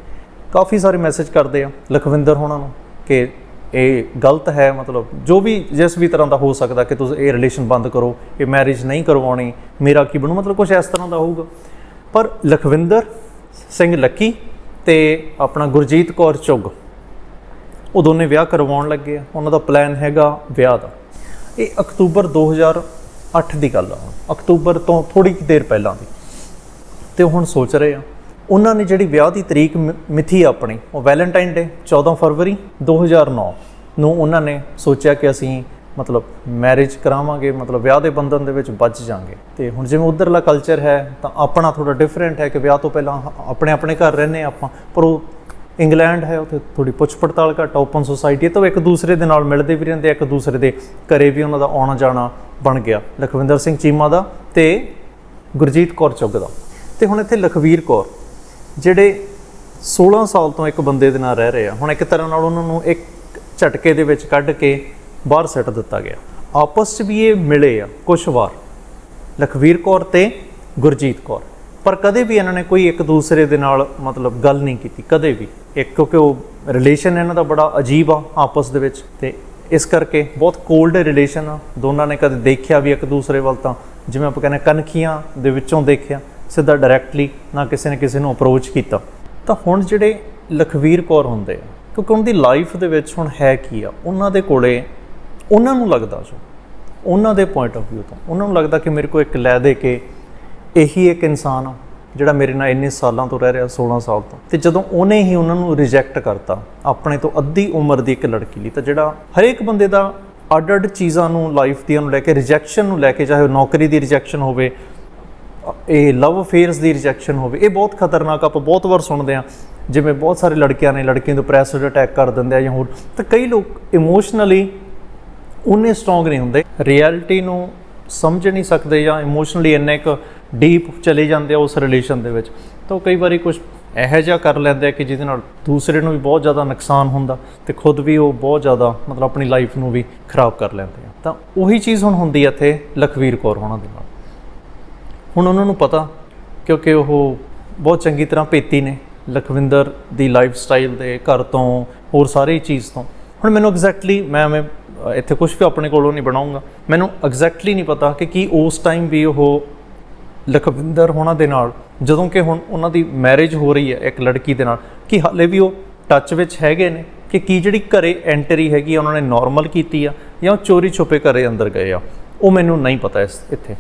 A: ਕਾਫੀ ਸਾਰੇ ਮੈਸੇਜ ਕਰਦੇ ਆ ਲਖਵਿੰਦਰ ਹੋਣਾ ਨੂੰ ਕਿ ਇਹ ਗਲਤ ਹੈ, ਮਤਲਬ ਜੋ ਵੀ ਜਿਸ ਵੀ ਤਰ੍ਹਾਂ ਦਾ ਹੋ ਸਕਦਾ ਕਿ ਤੁਸੀਂ ਇਹ ਰਿਲੇਸ਼ਨ ਬੰਦ ਕਰੋ, ਇਹ ਮੈਰਿਜ ਨਹੀਂ ਕਰਵਾਉਣੀ, ਮੇਰਾ ਕੀ ਬਣੂ, ਮਤਲਬ ਕੁਝ ਇਸ ਤਰ੍ਹਾਂ ਦਾ ਹੋਊਗਾ। ਪਰ ਲਖਵਿੰਦਰ ਸਿੰਘ ਲੱਕੀ ਤੇ ਆਪਣਾ ਗੁਰਜੀਤ ਕੌਰ ਚੁੱਗ, ਉਹ ਦੋਨੇ ਵਿਆਹ ਕਰਵਾਉਣ ਲੱਗੇ ਆ। ਉਹਨਾਂ ਦਾ ਪਲਾਨ ਹੈਗਾ ਵਿਆਹ ਦਾ। ਇਹ ਅਕਤੂਬਰ 2008 ਦੀ ਗੱਲ ਆ ਅਕਤੂਬਰ ਤੋਂ ਥੋੜੀ ਕੁ ਦੇਰ ਪਹਿਲਾਂ ਦੀ। ਤੇ ਹੁਣ ਸੋਚ ਰਹੇ ਆ ਉਹਨਾਂ ਨੇ ਜਿਹੜੀ ਵਿਆਹ ਦੀ ਤਰੀਕ ਮਿਥੀ ਆਪਣੀ, ਉਹ ਵੈਲੈਂਟਾਈਨ ਡੇ 14 ਫਰਵਰੀ 2009 ਨੂੰ ਉਹਨਾਂ ਨੇ ਸੋਚਿਆ ਕਿ ਅਸੀਂ ਮਤਲਬ ਮੈਰਿਜ ਕਰਾਵਾਂਗੇ, ਮਤਲਬ ਵਿਆਹ ਦੇ ਬੰਧਨ ਦੇ ਵਿੱਚ ਬਚ ਜਾਾਂਗੇ। ਤੇ ਹੁਣ ਜਿਵੇਂ ਉਧਰਲਾ ਕਲਚਰ ਹੈ, ਤਾਂ ਆਪਣਾ ਥੋੜਾ ਡਿਫਰੈਂਟ ਹੈ ਕਿ ਵਿਆਹ ਤੋਂ ਪਹਿਲਾਂ ਆਪਣੇ ਆਪਣੇ ਘਰ ਰਹਿੰਦੇ ਹਾਂ ਆਪਾਂ, ਪਰ ਉਹ ਇੰਗਲੈਂਡ ਹੈ, ਉੱਥੇ ਥੋੜੀ ਪੁੱਛ ਪੜਤਾਲ ਘੱਟ ਓਪਨ ਸੋਸਾਇਟੀ ਤਾਂ ਉਹ ਇੱਕ ਦੂਸਰੇ ਦੇ ਨਾਲ ਮਿਲਦੇ ਵੀ ਰਹਿੰਦੇ ਇੱਕ ਦੂਸਰੇ ਦੇ ਘਰੇ ਵੀ ਉਹਨਾਂ ਦਾ ਆਉਣਾ ਜਾਣਾ ਬਣ ਗਿਆ। ਲਖਵਿੰਦਰ ਸਿੰਘ ਚੀਮਾ ਦਾ ਤੇ ਗੁਰਜੀਤ ਕੌਰ ਚੁੱਗ ਦਾ। ਤੇ ਹੁਣ ਇੱਥੇ ਲਖਵੀਰ ਕੌਰ ਜਿਹੜੇ 16 ਸਾਲ ਤੋਂ ਇੱਕ ਬੰਦੇ ਦੇ ਨਾਲ ਰਹਿ ਰਹੇ ਆ, ਹੁਣ ਇੱਕ ਤਰ੍ਹਾਂ ਨਾਲ ਉਹਨਾਂ ਨੂੰ ਇੱਕ ਝਟਕੇ ਦੇ ਵਿੱਚ ਕੱਢ ਕੇ ਬਾਹਰ ਸੱਟ ਦਿੱਤਾ ਗਿਆ। ਆਪਸ 'ਚ ਵੀ ਇਹ ਮਿਲੇ ਆ ਕੁਛ ਵਾਰ। ਲਖਵੀਰ ਕੌਰ ਤੇ ਗੁਰਜੀਤ ਕੌਰ। ਪਰ ਕਦੇ ਵੀ ਇਹਨਾਂ ਨੇ ਕੋਈ ਇੱਕ ਦੂਸਰੇ ਦੇ ਨਾਲ ਮਤਲਬ ਗੱਲ ਨਹੀਂ ਕੀਤੀ, ਕਦੇ ਵੀ। ਇੱਕ ਕਿਉਂਕਿ ਉਹ ਰਿਲੇਸ਼ਨ ਇਹਨਾਂ ਦਾ ਬੜਾ ਅਜੀਬ ਆ ਆਪਸ ਦੇ ਵਿੱਚ ਤੇ ਇਸ ਕਰਕੇ ਬਹੁਤ ਕੋਲਡ ਰਿਲੇਸ਼ਨ ਆ। ਦੋਨਾਂ ਨੇ ਕਦੇ ਦੇਖਿਆ ਵੀ ਇੱਕ ਦੂਸਰੇ ਵੱਲ ਤਾਂ, ਜਿਵੇਂ ਆਪਾਂ ਕਹਿੰਦੇ ਕਨਖੀਆਂ ਦੇ ਵਿੱਚੋਂ ਦੇਖਿਆ। ਸਿੱਧਾ ਡਾਇਰੈਕਟਲੀ ਨਾ ਕਿਸੇ ਨੇ ਕਿਸੇ ਨੂੰ ਅਪਰੋਚ ਕੀਤਾ। ਤਾਂ ਹੁਣ ਜਿਹੜੇ ਲਖਵੀਰ ਕੌਰ ਹੁੰਦੇ ਆ, ਕਿਉਂਕਿ ਉਹਨਾਂ ਦੀ ਲਾਈਫ ਦੇ ਵਿੱਚ ਹੁਣ ਹੈ ਕੀ ਆ, ਉਹਨਾਂ ਦੇ ਕੋਲੇ ਉਹਨਾਂ ਨੂੰ ਲੱਗਦਾ ਜੋ, ਉਹਨਾਂ ਦੇ ਪੁਆਇੰਟ ਆਫ View ਤੋਂ। ਉਹਨਾਂ ਨੂੰ ਲੱਗਦਾ ਕਿ ਮੇਰੇ ਕੋਲ ਇੱਕ ਲੈ ਦੇ ਕੇ ਇਹੀ ਇੱਕ ਇਨਸਾਨ ਆ, ਜਿਹੜਾ ਮੇਰੇ ਨਾਲ ਇੰਨੇ ਸਾਲਾਂ ਤੋਂ ਰਹਿ ਰਿਹਾ 16 ਸਾਲ ਤੋਂ। ਤੇ ਜਦੋਂ ਉਹਨੇ ਹੀ ਉਹਨਾਂ ਨੂੰ ਰਿਜੈਕਟ ਕਰਤਾ, ਆਪਣੇ ਤੋਂ ਅੱਧੀ ਉਮਰ ਦੀ ਇੱਕ ਲੜਕੀ ਲਈ, ਤਾਂ ਜਿਹੜਾ ਹਰੇਕ ਬੰਦੇ ਦਾ ਅੱਡ ਅੱਡ ਚੀਜ਼ਾਂ ਨੂੰ ਲਾਈਫ ਦੀਆਂ ਨੂੰ ਲੈ ਕੇ ਰਿਜੈਕਸ਼ਨ ਨੂੰ ਲੈ ਕੇ, ਚਾਹੇ ਉਹ ਨੌਕਰੀ ਦੀ ਰਿਜੈਕਸ਼ਨ ਹੋਵੇ ਇਹ ਲਵ ਅਫੇਅਰਸ ਦੀ ਰਿਜੈਕਸ਼ਨ ਹੋਵੇ, ਇਹ ਬਹੁਤ ਖਤਰਨਾਕ ਆਪਾਂ ਬਹੁਤ ਵਾਰ ਸੁਣਦੇ ਆ ਜਿਵੇਂ ਬਹੁਤ ਸਾਰੇ ਲੜਕਿਆਂ ਨੇ, ਲੜਕੀਆਂ ਦੇ ਪ੍ਰੈਸ ਅਟੈਕ ਕਰ ਦਿੰਦੇ ਆ ਜਾਂ ਹੋਰ। ਤਾਂ ਕਈ ਲੋਕ ਇਮੋਸ਼ਨਲੀ ਉਨੇ ਸਟਰੋਂਗ ਨਹੀਂ ਹੁੰਦੇ। ਰਿਐਲਿਟੀ ਨੂੰ ਸਮਝ ਨਹੀਂ ਸਕਦੇ ਜਾਂ ਇਮੋਸ਼ਨਲੀ ਇੰਨੇ ਕੁ ਡੀਪ ਚਲੇ ਜਾਂਦੇ ਆ ਉਸ ਰਿਲੇਸ਼ਨ ਦੇ ਵਿੱਚ। ਤਾਂ ਉਹ ਕਈ ਵਾਰੀ ਕੁਝ ਇਹੋ ਜਿਹਾ ਕਰ ਲੈਂਦੇ ਆ ਕਿ ਜਿਹਦੇ ਨਾਲ ਦੂਸਰੇ ਨੂੰ ਵੀ ਬਹੁਤ ਜ਼ਿਆਦਾ ਨੁਕਸਾਨ ਹੁੰਦਾ ਤੇ ਖੁਦ ਵੀ ਉਹ ਬਹੁਤ ਜ਼ਿਆਦਾ ਮਤਲਬ ਆਪਣੀ ਲਾਈਫ ਨੂੰ ਵੀ ਖਰਾਬ ਕਰ ਲੈਂਦੇ ਆ। ਤਾਂ ਉਹੀ ਚੀਜ਼ ਹੁਣ ਹੁੰਦੀ ਆ ਇੱਥੇ ਲਖਵੀਰ ਕੌਰ ਹੋਣਾ ਦੇ ਨਾਲ। ਹੁਣ ਉਹਨਾਂ ਨੂੰ ਪਤਾ, ਕਿਉਂਕਿ ਉਹ ਬਹੁਤ ਚੰਗੀ ਤਰ੍ਹਾਂ ਭੇਤੀ ਨੇ ਲਖਵਿੰਦਰ ਦੀ ਲਾਈਫ ਸਟਾਈਲ ਦੇ ਘਰ ਤੋਂ, ਹੋਰ ਸਾਰੀ ਚੀਜ਼ ਤੋਂ। ਹੁਣ ਮੈਨੂੰ ਐਗਜ਼ੈਕਟਲੀ ਮੈਂ ਮੈਂ ਇੱਥੇ ਕੁਝ ਵੀ ਆਪਣੇ ਕੋਲੋਂ ਨਹੀਂ ਬਣਾਉਂਗਾ। ਮੈਨੂੰ ਐਗਜ਼ੈਕਟਲੀ ਨਹੀਂ ਪਤਾ ਕਿ ਕੀ ਉਸ ਟਾਈਮ ਵੀ ਉਹ ਲਖਵਿੰਦਰ ਹੋਣਾ ਦੇ ਨਾਲ, ਜਦੋਂ ਕਿ ਹੁਣ ਉਹਨਾਂ ਦੀ ਮੈਰਿਜ ਹੋ ਰਹੀ ਹੈ ਇੱਕ ਲੜਕੀ ਦੇ ਨਾਲ, ਕਿ ਹਾਲੇ ਵੀ ਉਹ ਟੱਚ ਵਿੱਚ ਹੈਗੇ ਨੇ, ਕਿ ਕੀ ਜਿਹੜੀ ਘਰੇ ਐਂਟਰੀ ਹੈਗੀ ਆ, ਉਹਨਾਂ ਨੇ ਨਾਰਮਲ ਕੀਤੀ ਆ, ਜਾਂ ਉਹ ਚੋਰੀ ਛੁਪੇ ਘਰੇ ਅੰਦਰ ਗਏ ਆ। ਉਹ ਮੈਨੂੰ ਨਹੀਂ ਪਤਾ ਇਸ, ਇੱਥੇ।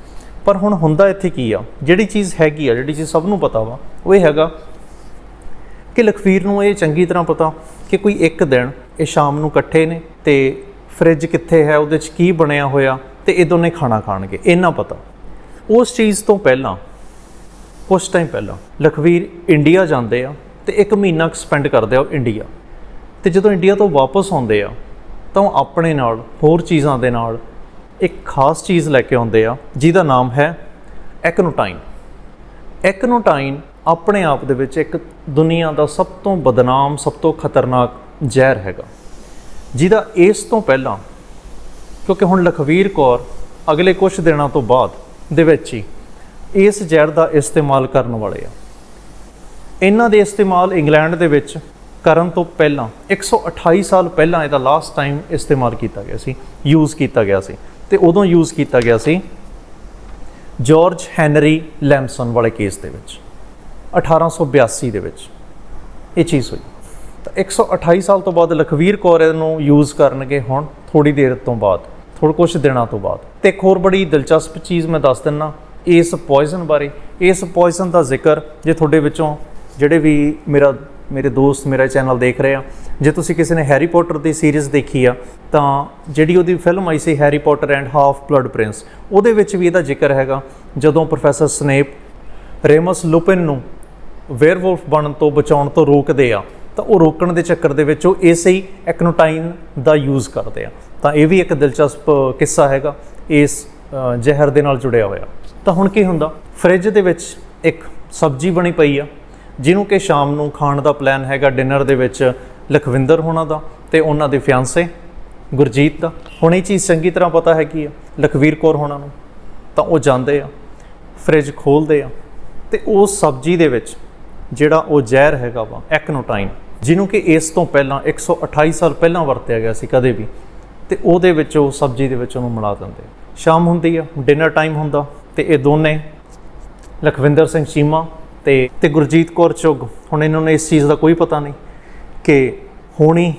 A: ਪਰ ਹੁਣ ਹੁੰਦਾ ਇੱਥੇ ਕੀ ਆ? ਜਿਹੜੀ ਚੀਜ਼ ਹੈਗੀ ਆ, ਜਿਹੜੀ ਚੀਜ਼ ਸਭ ਨੂੰ ਪਤਾ ਵਾ, ਉਹ ਇਹ ਹੈਗਾ ਕਿ ਲਖਵੀਰ ਨੂੰ ਇਹ ਚੰਗੀ ਤਰ੍ਹਾਂ ਪਤਾ ਕਿ ਕੋਈ ਇੱਕ ਦਿਨ ਇਹ ਸ਼ਾਮ ਨੂੰ ਇਕੱਠੇ ਨੇ ਤੇ ਫ੍ਰਿਜ ਕਿੱਥੇ ਹੈ, ਉਹਦੇ 'ਚ ਕੀ ਬਣਿਆ ਹੋਇਆ ਤੇ ਇਹ ਦੋਨੇ ਖਾਣਾ ਖਾਣਗੇ ਇੰਨਾ ਪਤਾ। ਉਸ ਚੀਜ਼ ਤੋਂ ਪਹਿਲਾਂ ਕੁਛ ਟਾਈਮ ਪਹਿਲਾਂ ਲਖਵੀਰ ਇੰਡੀਆ ਜਾਂਦੇ ਆ ਤੇ ਇੱਕ ਮਹੀਨਾ ਸਪੈਂਡ ਕਰਦੇ ਆ ਉਹ ਇੰਡੀਆ। ਤੇ ਜਦੋਂ ਇੰਡੀਆ ਤੋਂ ਵਾਪਸ ਆਉਂਦੇ ਆ, ਤਾਂ ਉਹ ਆਪਣੇ ਨਾਲ, ਹੋਰ ਚੀਜ਼ਾਂ ਦੇ ਨਾਲ ਇੱਕ ਖਾਸ ਚੀਜ਼ ਲੈ ਕੇ ਆਉਂਦੇ ਆ, ਜਿਹਦਾ ਨਾਮ ਹੈ ਐਕਨੋਟਾਈਨ। ਐਕਨੋਟਾਈਨ ਆਪਣੇ ਆਪ ਦੇ ਵਿੱਚ ਇੱਕ ਦੁਨੀਆ ਦਾ ਸਭ ਤੋਂ ਬਦਨਾਮ, ਸਭ ਤੋਂ ਖਤਰਨਾਕ ਜ਼ਹਿਰ ਹੈਗਾ, ਜਿਹਦਾ ਇਸ ਤੋਂ ਪਹਿਲਾਂ, ਕਿਉਂਕਿ ਹੁਣ ਲਖਵੀਰ ਕੌਰ ਅਗਲੇ ਕੁਝ ਦਿਨਾਂ ਤੋਂ ਬਾਅਦ ਦੇ ਵਿੱਚ ਹੀ ਇਸ ਜ਼ਹਿਰ ਦਾ ਇਸਤੇਮਾਲ ਕਰਨ ਵਾਲੇ ਆ। ਇਹਨਾਂ ਦੇ ਇਸਤੇਮਾਲ ਇੰਗਲੈਂਡ ਦੇ ਵਿੱਚ ਕਰਨ ਤੋਂ ਪਹਿਲਾਂ 128 ਸਾਲ ਪਹਿਲਾਂ ਇਹਦਾ ਲਾਸਟ ਟਾਈਮ ਇਸਤੇਮਾਲ ਕੀਤਾ ਗਿਆ ਸੀ ਯੂਜ਼ ਕੀਤਾ ਗਿਆ ਸੀ। ਤੇ ਉਦੋਂ ਯੂਜ਼ ਕੀਤਾ ਗਿਆ ਸੀ ਜਾਰਜ ਹੈਨਰੀ ਲੈਮਸਨ ਵਾਲੇ ਕੇਸ ਦੇ ਵਿੱਚ 1882 ਦੇ ਵਿੱਚ। ਇਹ ਚੀਜ਼ ਹੋਈ। ਤਾਂ 128 ਸਾਲ ਤੋਂ ਬਾਅਦ ਲਖਵੀਰ ਕੌਰ ਨੂੰ ਯੂਜ਼ ਕਰਨਗੇ ਹੁਣ ਥੋੜੀ ਦੇਰ ਤੋਂ ਬਾਅਦ, ਥੋੜ੍ਹੇ ਕੁਛ ਦਿਨਾਂ ਤੋਂ ਬਾਅਦ। ਤੇ ਇੱਕ ਹੋਰ ਬੜੀ ਦਿਲਚਸਪ ਚੀਜ਼ ਮੈਂ ਦੱਸ ਦਿੰਨਾ, ਇਸ ਪੋਇਜ਼ਨ ਬਾਰੇ। ਇਸ ਪੋਇਜ਼ਨ ਦਾ ਜ਼ਿਕਰ ਜੇ ਤੁਹਾਡੇ ਵਿੱਚੋਂ, ਜਿਹੜੇ ਵੀ ਮੇਰਾ ਮੇਰੇ ਦੋਸਤ ਮੇਰਾ ਚੈਨਲ ਦੇਖ ਰਹੇ ਆ। ਜੇ ਤੁਸੀਂ ਕਿਸੇ ਨੇ ਹੈਰੀ ਪੋਟਰ ਦੀ ਸੀਰੀਜ਼ ਦੇਖੀ ਆ, ਤਾਂ ਜਿਹੜੀ ਉਹਦੀ ਫਿਲਮ ਆਈ ਸੀ Harry Potter and Half Blood Prince ਉਹਦੇ ਵਿੱਚ ਵੀ ਇਹਦਾ ਜ਼ਿਕਰ ਹੈਗਾ। ਜਦੋਂ ਪ੍ਰੋਫੈਸਰ ਸਨੇਪ ਰੇਮਸ ਲੁਪਿਨ ਨੂੰ ਵੇਅਰਵੁਲਫ ਬਣਨ ਤੋਂ ਬਚਾਉਣ ਤੋਂ ਰੋਕਦੇ ਆ, ਤਾਂ ਉਹ ਰੋਕਣ ਦੇ ਚੱਕਰ ਦੇ ਵਿੱਚ ਉਹ ਇਸੇ ਹੀ ਐਕਨੋਟਾਈਨ ਦਾ ਯੂਜ਼ ਕਰਦੇ ਆ। ਤਾਂ ਇਹ ਵੀ ਇੱਕ ਦਿਲਚਸਪ ਕਿੱਸਾ ਹੈਗਾ, ਇਸ ਜ਼ਹਿਰ ਦੇ ਨਾਲ ਜੁੜਿਆ ਹੋਇਆ। ਤਾਂ ਹੁਣ ਕੀ ਹੁੰਦਾ? ਫ੍ਰਿਜ ਦੇ ਵਿੱਚ ਇੱਕ ਸਬਜ਼ੀ ਬਣੀ ਪਈ ਆ। ਜਿਹਨੂੰ ਕਿ ਸ਼ਾਮ ਨੂੰ ਖਾਣ ਦਾ ਪਲਾਨ ਹੈਗਾ ਡਿਨਰ ਦੇ ਵਿੱਚ ਲਖਵਿੰਦਰ ਹੋਣਾ ਦਾ ਤੇ ਉਹਨਾਂ ਦੇ ਫਿਆਂਸੇ ਗੁਰਜੀਤ ਦਾ। ਹੁਣ ਇਹ ਚੀਜ਼ ਚੰਗੀ ਤਰ੍ਹਾਂ ਪਤਾ ਹੈ ਕੀ ਆ, ਲਖਵੀਰ ਕੌਰ ਹੋਣਾ ਨੂੰ। ਤਾਂ ਉਹ ਜਾਂਦੇ ਆ, ਫ੍ਰਿਜ ਖੋਲਦੇ ਆ ਤੇ ਉਹ ਸਬਜ਼ੀ ਦੇ ਵਿੱਚ ਜਿਹੜਾ ਉਹ ਜ਼ਹਿਰ ਹੈਗਾ ਵਾ, ਐਕਨੋਟਾਈਨ, ਜਿਹਨੂੰ ਕਿ ਇਸ ਤੋਂ ਪਹਿਲਾਂ 128 ਸਾਲ ਪਹਿਲਾਂ ਵਰਤਿਆ ਗਿਆ ਸੀ ਕਦੇ ਵੀ। ਤੇ ਉਹਦੇ ਵਿੱਚ ਉਹ ਸਬਜ਼ੀ ਦੇ ਵਿੱਚ ਉਹਨੂੰ ਮਿਲਾ ਦਿੰਦੇ ਸ਼ਾਮ ਹੁੰਦੀ ਆ, ਡਿਨਰ ਟਾਈਮ ਹੁੰਦਾ ਤੇ ਇਹ ਦੋਨੇ ਲਖਵਿੰਦਰ ਸਿੰਘ ਚੀਮਾ ਤੇ ਤੇ ਗੁਰਜੀਤ ਕੌਰ ਚੁੱਗ। ਹੁਣ ਇਹਨਾਂ ਨੂੰ ਇਸ ਚੀਜ਼ ਦਾ ਕੋਈ ਪਤਾ ਨਹੀਂ ਕਿ ਹੋਣੀ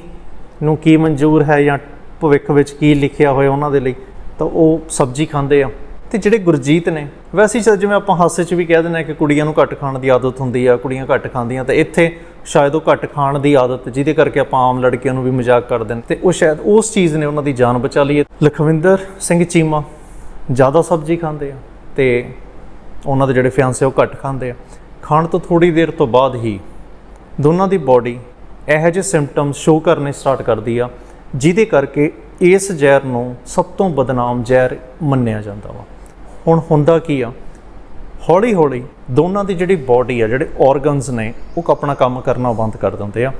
A: ਨੂੰ ਕੀ ਮਨਜ਼ੂਰ ਹੈ ਜਾਂ ਭਵਿੱਖ ਵਿੱਚ ਕੀ ਲਿਖਿਆ ਹੋਇਆ ਉਹਨਾਂ ਦੇ ਲਈ, ਤਾਂ ਉਹ ਸਬਜ਼ੀ ਖਾਂਦੇ ਆ। ਤੇ ਜਿਹੜੇ ਗੁਰਜੀਤ ਨੇ, ਵੈਸੇ ਹੀ ਜਿਵੇਂ ਆਪਾਂ ਹਾਸੇ 'ਚ ਵੀ ਕਹਿ ਦਿੰਦੇ ਆ ਕਿ ਕੁੜੀਆਂ ਨੂੰ ਘੱਟ ਖਾਣ ਦੀ ਆਦਤ ਹੁੰਦੀ ਆ, ਕੁੜੀਆਂ ਘੱਟ ਖਾਂਦੀਆਂ, ਤਾਂ ਇੱਥੇ ਸ਼ਾਇਦ ਉਹ ਘੱਟ ਖਾਣ ਦੀ ਆਦਤ, ਜਿਹਦੇ ਕਰਕੇ ਆਪਾਂ ਆਮ ਲੜਕੀਆਂ ਨੂੰ ਵੀ ਮਜ਼ਾਕ ਕਰਦੇ ਨੇ। ਤੇ ਉਹ ਸ਼ਾਇਦ ਉਸ ਚੀਜ਼ ਨੇ ਉਹਨਾਂ ਦੀ ਜਾਨ ਬਚਾ ਲਈ ਹੈ। ਲਖਵਿੰਦਰ ਸਿੰਘ ਚੀਮਾ ਜ਼ਿਆਦਾ ਸਬਜ਼ੀ ਖਾਂਦੇ ਆ ਤੇ ਉਹਨਾਂ ਦੇ ਜਿਹੜੇ ਫਿਆਂਸੇ ਉਹ ਘੱਟ ਖਾਂਦੇ ਆ। ਖਾਣ ਤੋਂ ਥੋੜੀ ਦੇਰ ਤੋਂ ਬਾਅਦ ਹੀ ਦੋਨਾਂ ਦੀ ਬਾਡੀ ਇਹੋ ਜਿਹੇ ਸਿੰਪਟਮ ਸ਼ੋ ਕਰਨੇ ਸਟਾਰਟ ਕਰਦੀ ਆ, ਜਿਹਦੇ ਕਰਕੇ ਇਸ ਜ਼ਹਿਰ ਨੂੰ ਸਭ ਤੋਂ ਬਦਨਾਮ ਜ਼ਹਿਰ ਮੰਨਿਆ ਜਾਂਦਾ ਵਾ। ਹੁਣ ਹੁੰਦਾ ਕੀ ਆ ਹੌਲੀ ਹੌਲੀ ਦੋਨਾਂ ਦੀ ਜਿਹੜੀ ਬਾਡੀ ਆ, ਜਿਹੜੇ ਆਰਗਨਸ ਨੇ, ਉਹ ਆਪਣਾ ਕੰਮ ਕਰਨਾ ਬੰਦ ਕਰ ਦਿੰਦੇ ਆ।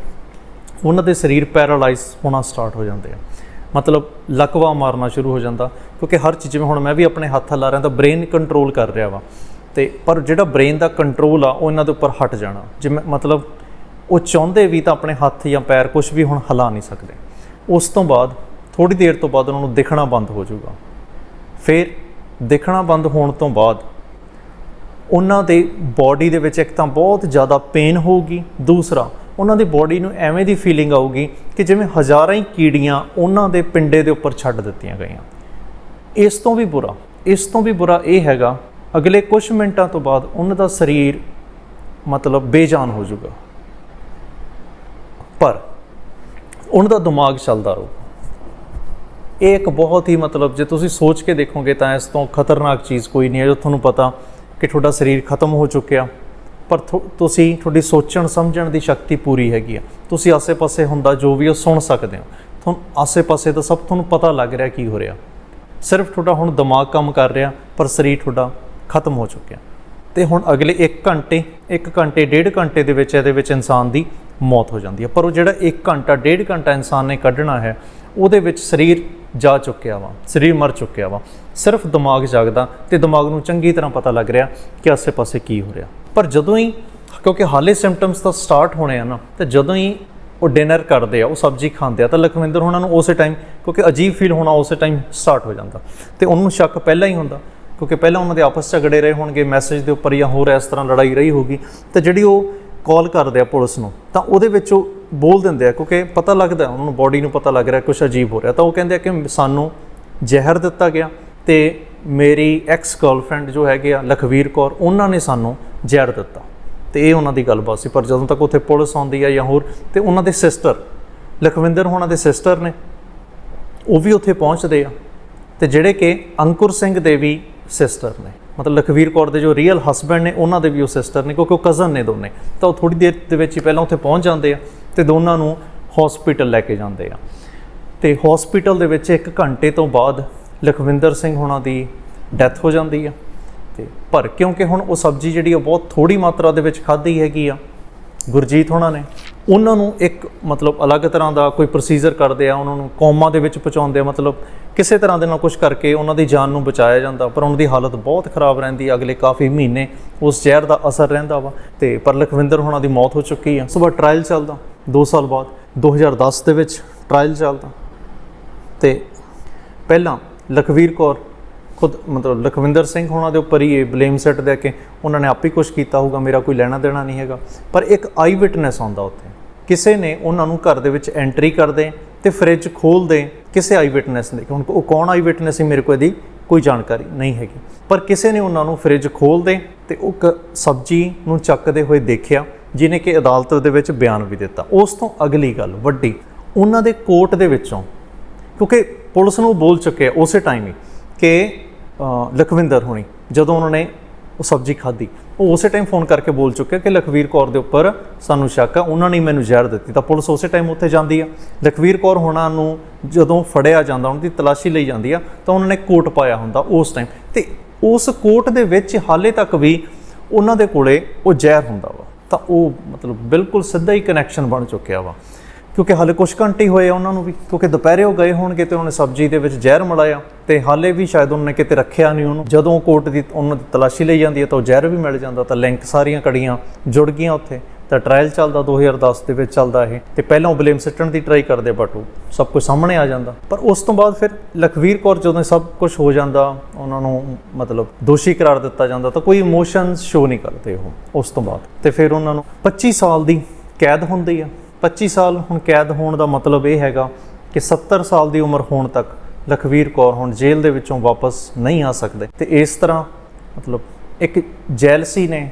A: ਉਹਨਾਂ ਦੇ ਸਰੀਰ ਪੈਰਾਲਾਈਜ਼ ਹੋਣਾ ਸਟਾਰਟ ਹੋ ਜਾਂਦੇ ਆ। ਮਤਲਬ ਲਕਵਾ ਮਾਰਨਾ ਸ਼ੁਰੂ ਹੋ ਜਾਂਦਾ, ਕਿਉਂਕਿ ਹਰ ਚੀਜ਼ ਜਿਵੇਂ ਹੁਣ ਮੈਂ ਵੀ ਆਪਣੇ ਹੱਥ ਲਾ ਰਿਹਾ ਤਾਂ ਬ੍ਰੇਨ ਕੰਟਰੋਲ ਕਰ ਰਿਹਾ ਵਾ। ਤੇ ਪਰ ਜਿਹੜਾ ਬ੍ਰੇਨ ਦਾ ਕੰਟਰੋਲ ਆ, ਉਹ ਇਹਨਾਂ ਦੇ ਉੱਪਰ ਹਟ ਜਾਣਾ। ਜਿਵੇਂ ਮਤਲਬ ਉਹ ਚਾਹੁੰਦੇ ਵੀ ਤਾਂ ਆਪਣੇ ਹੱਥ ਜਾਂ ਪੈਰ ਕੁਝ ਵੀ ਹੁਣ ਹਿਲਾ ਨਹੀਂ ਸਕਦੇ। ਉਸ ਤੋਂ ਬਾਅਦ ਥੋੜੀ ਦੇਰ ਤੋਂ ਬਾਅਦ ਉਹਨਾਂ ਨੂੰ ਦਿਖਣਾ ਬੰਦ ਹੋ ਜਾਊਗਾ। ਫਿਰ ਦਿਖਣਾ ਬੰਦ ਹੋਣ ਤੋਂ ਬਾਅਦ ਉਹਨਾਂ ਦੇ ਬਾਡੀ ਦੇ ਵਿੱਚ ਇੱਕ ਤਾਂ ਬਹੁਤ ਜ਼ਿਆਦਾ ਪੇਨ ਹੋਊਗੀ। ਦੂਸਰਾ, ਉਹਨਾਂ ਦੀ ਬਾਡੀ ਨੂੰ ਐਵੇਂ ਦੀ ਫੀਲਿੰਗ ਆਊਗੀ ਕਿ ਜਿਵੇਂ ਹਜ਼ਾਰਾਂ ਹੀ ਕੀੜੀਆਂ ਉਹਨਾਂ ਦੇ ਪਿੰਡੇ ਦੇ ਉੱਪਰ ਛੱਡ ਦਿੱਤੀਆਂ ਗਈਆਂ। ਇਸ ਤੋਂ ਵੀ ਬੁਰਾ, ਇਸ ਤੋਂ ਵੀ ਬੁਰਾ ਇਹ ਹੈਗਾ ਅਗਲੇ ਕੁਝ ਮਿੰਟਾਂ ਤੋਂ ਬਾਅਦ ਉਹਨਾਂ ਦਾ ਸਰੀਰ ਮਤਲਬ ਬੇਜਾਨ ਹੋ ਜਾਊਗਾ। ਪਰ ਉਹਨਾਂ ਦਾ ਦਿਮਾਗ ਚੱਲਦਾ ਰਹੂ। ਇਹ ਇੱਕ ਬਹੁਤ ਹੀ ਮਤਲਬ ਜੇ ਤੁਸੀਂ ਸੋਚ ਕੇ ਦੇਖੋਗੇ ਤਾਂ ਇਸ ਤੋਂ ਖਤਰਨਾਕ ਚੀਜ਼ ਕੋਈ ਨਹੀਂ ਹੈ ਜੋ ਤੁਹਾਨੂੰ ਪਤਾ ਕਿ ਤੁਹਾਡਾ ਸਰੀਰ ਖਤਮ ਹੋ ਚੁੱਕਿਆ। ਪਰ ਥੋ- ਤੁਸੀਂ ਤੁਹਾਡੀ ਸੋਚਣ, ਸਮਝਣ ਦੀ ਸ਼ਕਤੀ ਪੂਰੀ ਹੈਗੀ ਆ। ਤੁਸੀਂ ਆਸੇ-ਪਾਸੇ ਹੁੰਦਾ ਜੋ ਵੀ ਉਹ ਸੁਣ ਸਕਦੇ ਹੋ। ਤੁਹਾਨੂੰ ਆਸੇ-ਪਾਸੇ ਦਾ ਸਭ ਤੁਹਾਨੂੰ ਪਤਾ ਲੱਗ ਰਿਹਾ ਕੀ ਹੋ ਰਿਹਾ। ਸਿਰਫ ਤੁਹਾਡਾ ਹੁਣ ਦਿਮਾਗ ਕੰਮ ਕਰ ਰਿਹਾ, ਪਰ ਸਰੀਰ ਤੁਹਾਡਾ ਖਤਮ ਹੋ ਚੁੱਕਿਆ। ਤੇ ਹੁਣ ਅਗਲੇ 1 ਘੰਟੇ 1 ਘੰਟੇ, ਡੇਢ ਘੰਟੇ ਦੇ ਵਿੱਚ ਇਹਦੇ ਵਿੱਚ ਇਨਸਾਨ ਦੀ ਮੌਤ ਹੋ ਜਾਂਦੀ ਹੈ। ਪਰ ਉਹ ਜਿਹੜਾ 1 ਘੰਟਾ, ਡੇਢ ਘੰਟਾ ਇਨਸਾਨ ਨੇ ਕੱਢਣਾ ਹੈ, ਉਹਦੇ ਵਿੱਚ ਸਰੀਰ ਜਾ ਚੁੱਕਿਆ ਵਾ, ਸਰੀਰ ਮਰ ਚੁੱਕਿਆ ਵਾ। ਸਿਰਫ ਦਿਮਾਗ ਜਾਗਦਾ ਤੇ ਦਿਮਾਗ ਨੂੰ ਚੰਗੀ ਤਰ੍ਹਾਂ ਪਤਾ ਲੱਗ ਰਿਹਾ ਕਿ ਆਸੇ-ਪਾਸੇ ਕੀ ਹੋ ਰਿਹਾ। ਪਰ ਜਦੋਂ ਹੀ, ਕਿਉਂਕਿ ਹਾਲੇ ਸਿੰਪਟਮਸ ਤਾਂ ਸਟਾਰਟ ਹੋਣੇ ਆ ਨਾ, ਤੇ ਜਦੋਂ ਹੀ ਉਹ ਡਿਨਰ ਕਰਦੇ ਆ, ਉਹ ਸਬਜ਼ੀ ਖਾਂਦੇ ਆ, ਤਾਂ ਲਖਵਿੰਦਰ ਉਹਨਾਂ ਨੂੰ ਉਸੇ ਟਾਈਮ ਕਿਉਂਕਿ ਅਜੀਬ ਫੀਲ ਹੋਣਾ ਉਸੇ ਟਾਈਮ ਸਟਾਰਟ ਹੋ ਜਾਂਦਾ। ਤੇ ਉਹਨੂੰ ਸ਼ੱਕ ਪਹਿਲਾਂ ਹੀ ਹੁੰਦਾ ਕਿਉਂਕਿ ਪਹਿਲਾਂ ਉਹਨਾਂ ਦੇ ਆਪਸ ਝਗੜੇ ਰਹੇ ਹੋਣਗੇ ਮੈਸੇਜ ਦੇ ਉੱਪਰ ਜਾਂ ਹੋਰ ਇਸ ਤਰ੍ਹਾਂ ਲੜਾਈ ਰਹੀ ਹੋਗੀ ਤੇ ਜਿਹੜੀ ਉਹ ਕਾਲ ਕਰਦੇ ਆ ਪੁਲਿਸ ਨੂੰ, ਤਾਂ ਉਹਦੇ ਵਿੱਚ ਉਹ ਬੋਲ ਦਿੰਦੇ ਆ, ਕਿਉਂਕਿ ਪਤਾ ਲੱਗਦਾ ਉਹਨਾਂ ਨੂੰ ਬਾਡੀ ਨੂੰ ਪਤਾ ਲੱਗ ਰਿਹਾ ਕੁਝ ਅਜੀਬ ਹੋ ਰਿਹਾ, ਤਾਂ ਉਹ ਕਹਿੰਦੇ ਆ ਕਿ ਸਾਨੂੰ ਜ਼ਹਿਰ ਦਿੱਤਾ ਗਿਆ ਤੇ ਮੇਰੀ ਐਕਸ ਗਰਲਫ੍ਰੈਂਡ ਜੋ ਹੈਗੇ ਆ, ਲਖਵੀਰ ਕੌਰ, ਉਹਨਾਂ ਨੇ ਸਾਨੂੰ ਜ਼ਹਿਰ ਦਿੱਤਾ। ਤੇ ਇਹ ਉਹਨਾਂ ਦੀ ਗੱਲਬਾਤ ਸੀ, ਪਰ ਜਦੋਂ ਤੱਕ ਉੱਥੇ ਪੁਲਿਸ ਆਉਂਦੀ ਆ ਜਾਂ ਹੋਰ, ਤੇ ਉਹਨਾਂ ਦੇ ਸਿਸਟਰ ਲਖਵਿੰਦਰ ਹੋਣਾ ਦੇ ਸਿਸਟਰ ਨੇ, ਉਹ ਵੀ ਉੱਥੇ ਪਹੁੰਚਦੇ ਆ। ਤੇ ਜਿਹੜੇ ਕਿ ਅੰਕੁਰ ਸਿੰਘ ਦੇ ਵੀ ਸਿਸਟਰ ਨੇ। ਮਤਲਬ ਲਖਵੀਰ ਕੌਰ ਦੇ ਜੋ ਰੀਅਲ ਹਸਬੰਡ ਨੇ, ਉਹਨਾਂ ਦੇ ਵੀ ਉਹ ਸਿਸਟਰ ਨੇ, ਕਿਉਂਕਿ ਉਹ ਕਜ਼ਨ ਨੇ ਦੋਨੇ। ਤਾਂ ਉਹ ਥੋੜੀ ਦੇਰ ਦੇ ਵਿੱਚ ਹੀ ਪਹਿਲਾਂ ਉੱਥੇ ਪਹੁੰਚ ਜਾਂਦੇ ਆ ਤੇ ਦੋਨਾਂ ਨੂੰ ਹਸਪੀਟਲ ਲੈ ਕੇ ਜਾਂਦੇ ਆ। ਤੇ ਹਸਪੀਟਲ ਦੇ ਵਿੱਚ 1 ਘੰਟੇ ਤੋਂ ਬਾਅਦ ਲਖਵਿੰਦਰ ਸਿੰਘ ਹੋਣਾ ਦੀ ਡੈਥ ਹੋ ਜਾਂਦੀ ਆ। ਤੇ ਪਰ ਕਿਉਂਕਿ ਹੁਣ ਉਹ ਸਬਜ਼ੀ ਜਿਹੜੀ ਉਹ ਬਹੁਤ ਥੋੜੀ ਮਾਤਰਾ ਦੇ ਵਿੱਚ ਖਾਧੀ ਹੈਗੀ ਆ, ਗੁਰਜੀਤ ਹੋਣਾ ਨੇ। ਉਹਨਾਂ ਨੂੰ ਇੱਕ ਮਤਲਬ ਅਲੱਗ ਤਰ੍ਹਾਂ ਦਾ ਕੋਈ ਪ੍ਰੋਸੀਜਰ ਕਰਦੇ ਆ, ਉਹਨਾਂ ਨੂੰ ਕੋਮਾ ਦੇ ਵਿੱਚ ਪਹੁੰਚਾਉਂਦੇ ਆ, ਮਤਲਬ ਕਿਸੇ ਤਰ੍ਹਾਂ ਦੇ ਨਾਲ ਕੁਝ ਕਰਕੇ ਉਹਨਾਂ ਦੀ ਜਾਨ ਨੂੰ ਬਚਾਇਆ ਜਾਂਦਾ, ਪਰ ਉਹਨਾਂ ਦੀ ਹਾਲਤ ਬਹੁਤ ਖਰਾਬ ਰਹਿੰਦੀ ਅਗਲੇ ਕਾਫੀ ਮਹੀਨੇ ਉਸ ਜ਼ਹਿਰ ਦਾ ਅਸਰ ਰਹਿੰਦਾ ਵਾ। ਤੇ ਪਰ ਲਖਵਿੰਦਰ ਹੋਣਾ ਦੀ ਮੌਤ ਹੋ ਚੁੱਕੀ ਆ। ਸੋ ਬਾਅਦ ਟ੍ਰਾਇਲ ਚੱਲਦਾ 2 ਸਾਲ ਬਾਅਦ 2010 ਦੇ ਵਿੱਚ ਟ੍ਰਾਇਲ ਚੱਲਦਾ। ਤੇ ਪਹਿਲਾਂ ਲਖਵੀਰ ਕੌਰ ਖੁਦ ਮਤਲਬ ਲਖਵਿੰਦਰ ਸਿੰਘ ਹੋਣਾ ਦੇ ਉੱਪਰ ਹੀ ਇਹ ਬਲੇਮ ਸੈੱਟ ਦੇ ਕੇ ਉਹਨਾਂ ਨੇ ਆਪ ਹੀ ਕੁਝ ਕੀਤਾ ਹੋਊਗਾ, ਮੇਰਾ ਕੋਈ ਲੈਣਾ ਦੇਣਾ ਨਹੀਂ ਹੈਗਾ। ਪਰ ਇੱਕ ਆਈ ਵਿਟਨੈਸ ਆਉਂਦਾ ਉੱਥੇ। ਕਿਸੇ ਨੇ ਉਹਨਾਂ ਨੂੰ ਘਰ ਦੇ ਵਿੱਚ ਐਂਟਰੀ ਕਰਦੇ ਤੇ ਫ੍ਰਿਜ ਖੋਲਦੇ ਕਿਸੇ ਆਈ ਵਿਟਨੈਸ ਨੇ। ਹੁਣ ਉਹ ਕੌਣ ਆਈ ਵਿਟਨੈਸ ਸੀ ਮੇਰੇ ਕੋਲ ਇਹਦੀ ਕੋਈ ਜਾਣਕਾਰੀ ਨਹੀਂ ਹੈਗੀ। ਪਰ ਕਿਸੇ ਨੇ ਉਹਨਾਂ ਨੂੰ ਫ੍ਰਿਜ ਖੋਲਦੇ ਤੇ ਉਹ ਕ- ਸਬਜ਼ੀ ਨੂੰ ਚੱਕਦੇ ਹੋਏ ਦੇਖਿਆ ਜਿਨੇ ਕਿ ਅਦਾਲਤ ਦੇ ਵਿੱਚ ਬਿਆਨ ਵੀ ਦਿੱਤਾ। ਉਸ ਤੋਂ ਅਗਲੀ ਗੱਲ ਵੱਡੀ, ਉਹਨਾਂ ਦੇ ਕੋਰਟ ਦੇ ਵਿੱਚੋਂ, ਕਿਉਂਕਿ ਪੁਲਿਸ ਨੂੰ ਬੋਲ ਚੁੱਕੇ ਉਸੇ ਟਾਈਮ ਹੀ ਕਿ ਲਖਵਿੰਦਰ ਹੋਣੀ, ਜਦੋਂ ਉਹਨਾਂ ਨੇ ਉਹ ਸਬਜ਼ੀ ਖਾਧੀ ਉਹ ਉਸੇ ਟਾਈਮ ਫੋਨ ਕਰਕੇ ਬੋਲ ਚੁੱਕਿਆ ਕਿ ਲਖਵੀਰ ਕੌਰ ਦੇ ਉੱਪਰ ਸਾਨੂੰ ਸ਼ੱਕ ਆ, ਉਹਨਾਂ ਨੇ ਮੈਨੂੰ ਜ਼ਹਿਰ ਦਿੱਤੀ। ਤਾਂ ਪੁਲਿਸ ਉਸੇ ਟਾਈਮ ਉੱਥੇ ਜਾਂਦੀ ਆ। ਲਖਵੀਰ ਕੌਰ ਹੋਣਾ ਨੂੰ ਜਦੋਂ ਫੜਿਆ ਜਾਂਦਾ, ਉਹਨਾਂ ਦੀ ਤਲਾਸ਼ੀ ਲਈ ਜਾਂਦੀ ਆ, ਤਾਂ ਉਹਨਾਂ ਨੇ ਕੋਟ ਪਾਇਆ ਹੁੰਦਾ ਉਸ ਟਾਈਮ ਤੇ ਉਸ ਕੋਟ ਦੇ ਵਿੱਚ ਹਾਲੇ ਤੱਕ ਵੀ ਉਹਨਾਂ ਦੇ ਕੋਲੇ ਉਹ ਜ਼ਹਿਰ ਹੁੰਦਾ ਵਾ। ਤਾਂ ਉਹ ਮਤਲਬ ਬਿਲਕੁਲ ਸਿੱਧਾ ਹੀ ਕਨੈਕਸ਼ਨ ਬਣ ਚੁੱਕਿਆ ਵਾ। ਕਿਉਂਕਿ ਹਾਲੇ ਕੁਝ ਘੰਟੇ ਹੀ ਹੋਏ ਆ ਉਹਨਾਂ ਨੂੰ ਵੀ, ਕਿਉਂਕਿ ਦੁਪਹਿਰੇ ਉਹ ਗਏ ਹੋਣਗੇ ਤੇ ਉਹਨੇ ਸਬਜ਼ੀ ਦੇ ਵਿੱਚ ਜ਼ਹਿਰ ਮਿਲਾਇਆ ਤੇ ਹਾਲੇ ਵੀ ਸ਼ਾਇਦ ਉਹਨੇ ਕਿਤੇ ਰੱਖਿਆ ਨਹੀਂ ਉਹਨੂੰ। ਜਦੋਂ ਕੋਰਟ ਦੀ, ਉਹਨਾਂ ਦੀ ਤਲਾਸ਼ੀ ਲਈ ਜਾਂਦੀ ਹੈ ਤਾਂ ਉਹ ਜ਼ਹਿਰ ਵੀ ਮਿਲ ਜਾਂਦਾ, ਤਾਂ ਲਿੰਕ ਸਾਰੀਆਂ ਕੜੀਆਂ ਜੁੜ ਗਈਆਂ ਉੱਥੇ। ਤਾਂ ਟ੍ਰਾਇਲ ਚੱਲਦਾ 2010 ਦੇ ਵਿੱਚ ਚੱਲਦਾ ਇਹ। ਤੇ ਪਹਿਲਾਂ ਉਹ ਬਲੇਮ ਸਿੱਟਣ ਦੀ ਟਰਾਈ ਕਰਦੇ ਬਟ ਉਹ ਸਭ ਕੁਝ ਸਾਹਮਣੇ ਆ ਜਾਂਦਾ। ਪਰ ਉਸ ਤੋਂ ਬਾਅਦ ਫਿਰ ਲਖਵੀਰ ਕੌਰ ਜਦੋਂ ਸਭ ਕੁਝ ਹੋ ਜਾਂਦਾ, ਉਹਨਾਂ ਨੂੰ ਮਤਲਬ ਦੋਸ਼ੀ ਕਰਾਰ ਦਿੱਤਾ ਜਾਂਦਾ, ਤਾਂ ਕੋਈ ਇਮੋਸ਼ਨਸ ਸ਼ੋ ਨਹੀਂ ਕਰਦੇ ਉਹ, ਉਸ ਤੋਂ ਬਾਅਦ। ਤੇ ਫਿਰ ਉਹਨਾਂ ਨੂੰ 25 ਸਾਲ ਦੀ ਕੈਦ ਹੁੰਦੀ ਆ। 25 ਸਾਲ ਹੁਣ ਕੈਦ ਹੋਣ ਦਾ ਮਤਲਬ ਇਹ ਹੈਗਾ ਕਿ 70 ਸਾਲ ਦੀ ਉਮਰ ਹੋਣ ਤੱਕ ਲਖਵੀਰ ਕੌਰ ਹੁਣ ਜੇਲ੍ਹ ਦੇ ਵਿੱਚੋਂ ਵਾਪਸ ਨਹੀਂ ਆ ਸਕਦੇ। ਤੇ ਇਸ ਤਰ੍ਹਾਂ ਮਤਲਬ ਇੱਕ ਜੈਲਸੀ ਨੇ,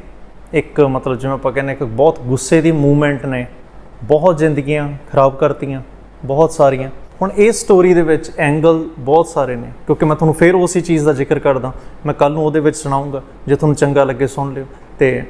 A: ਇੱਕ ਮਤਲਬ ਜਿਵੇਂ ਆਪਾਂ ਕਹਿੰਦੇ ਇੱਕ ਬਹੁਤ ਗੁੱਸੇ ਦੀ ਮੂਵਮੈਂਟ ਨੇ, ਬਹੁਤ ਜ਼ਿੰਦਗੀਆਂ ਖਰਾਬ ਕਰਤੀਆਂ, ਬਹੁਤ ਸਾਰੀਆਂ। ਹੁਣ ਇਸ ਸਟੋਰੀ ਦੇ ਵਿੱਚ ਐਂਗਲ ਬਹੁਤ ਸਾਰੇ ਨੇ, ਕਿਉਂਕਿ ਮੈਂ ਤੁਹਾਨੂੰ ਫੇਰ ਉਸੇ ਚੀਜ਼ ਦਾ ਜ਼ਿਕਰ ਕਰਦਾ। ਮੈਂ ਕੱਲ ਨੂੰ ਉਹਦੇ ਵਿੱਚ ਸੁਣਾਉਂਗਾ ਜੇ ਤੁਹਾਨੂੰ ਚੰਗਾ ਲੱਗੇ ਸੁਣ ਲਿਓ। ਤੇ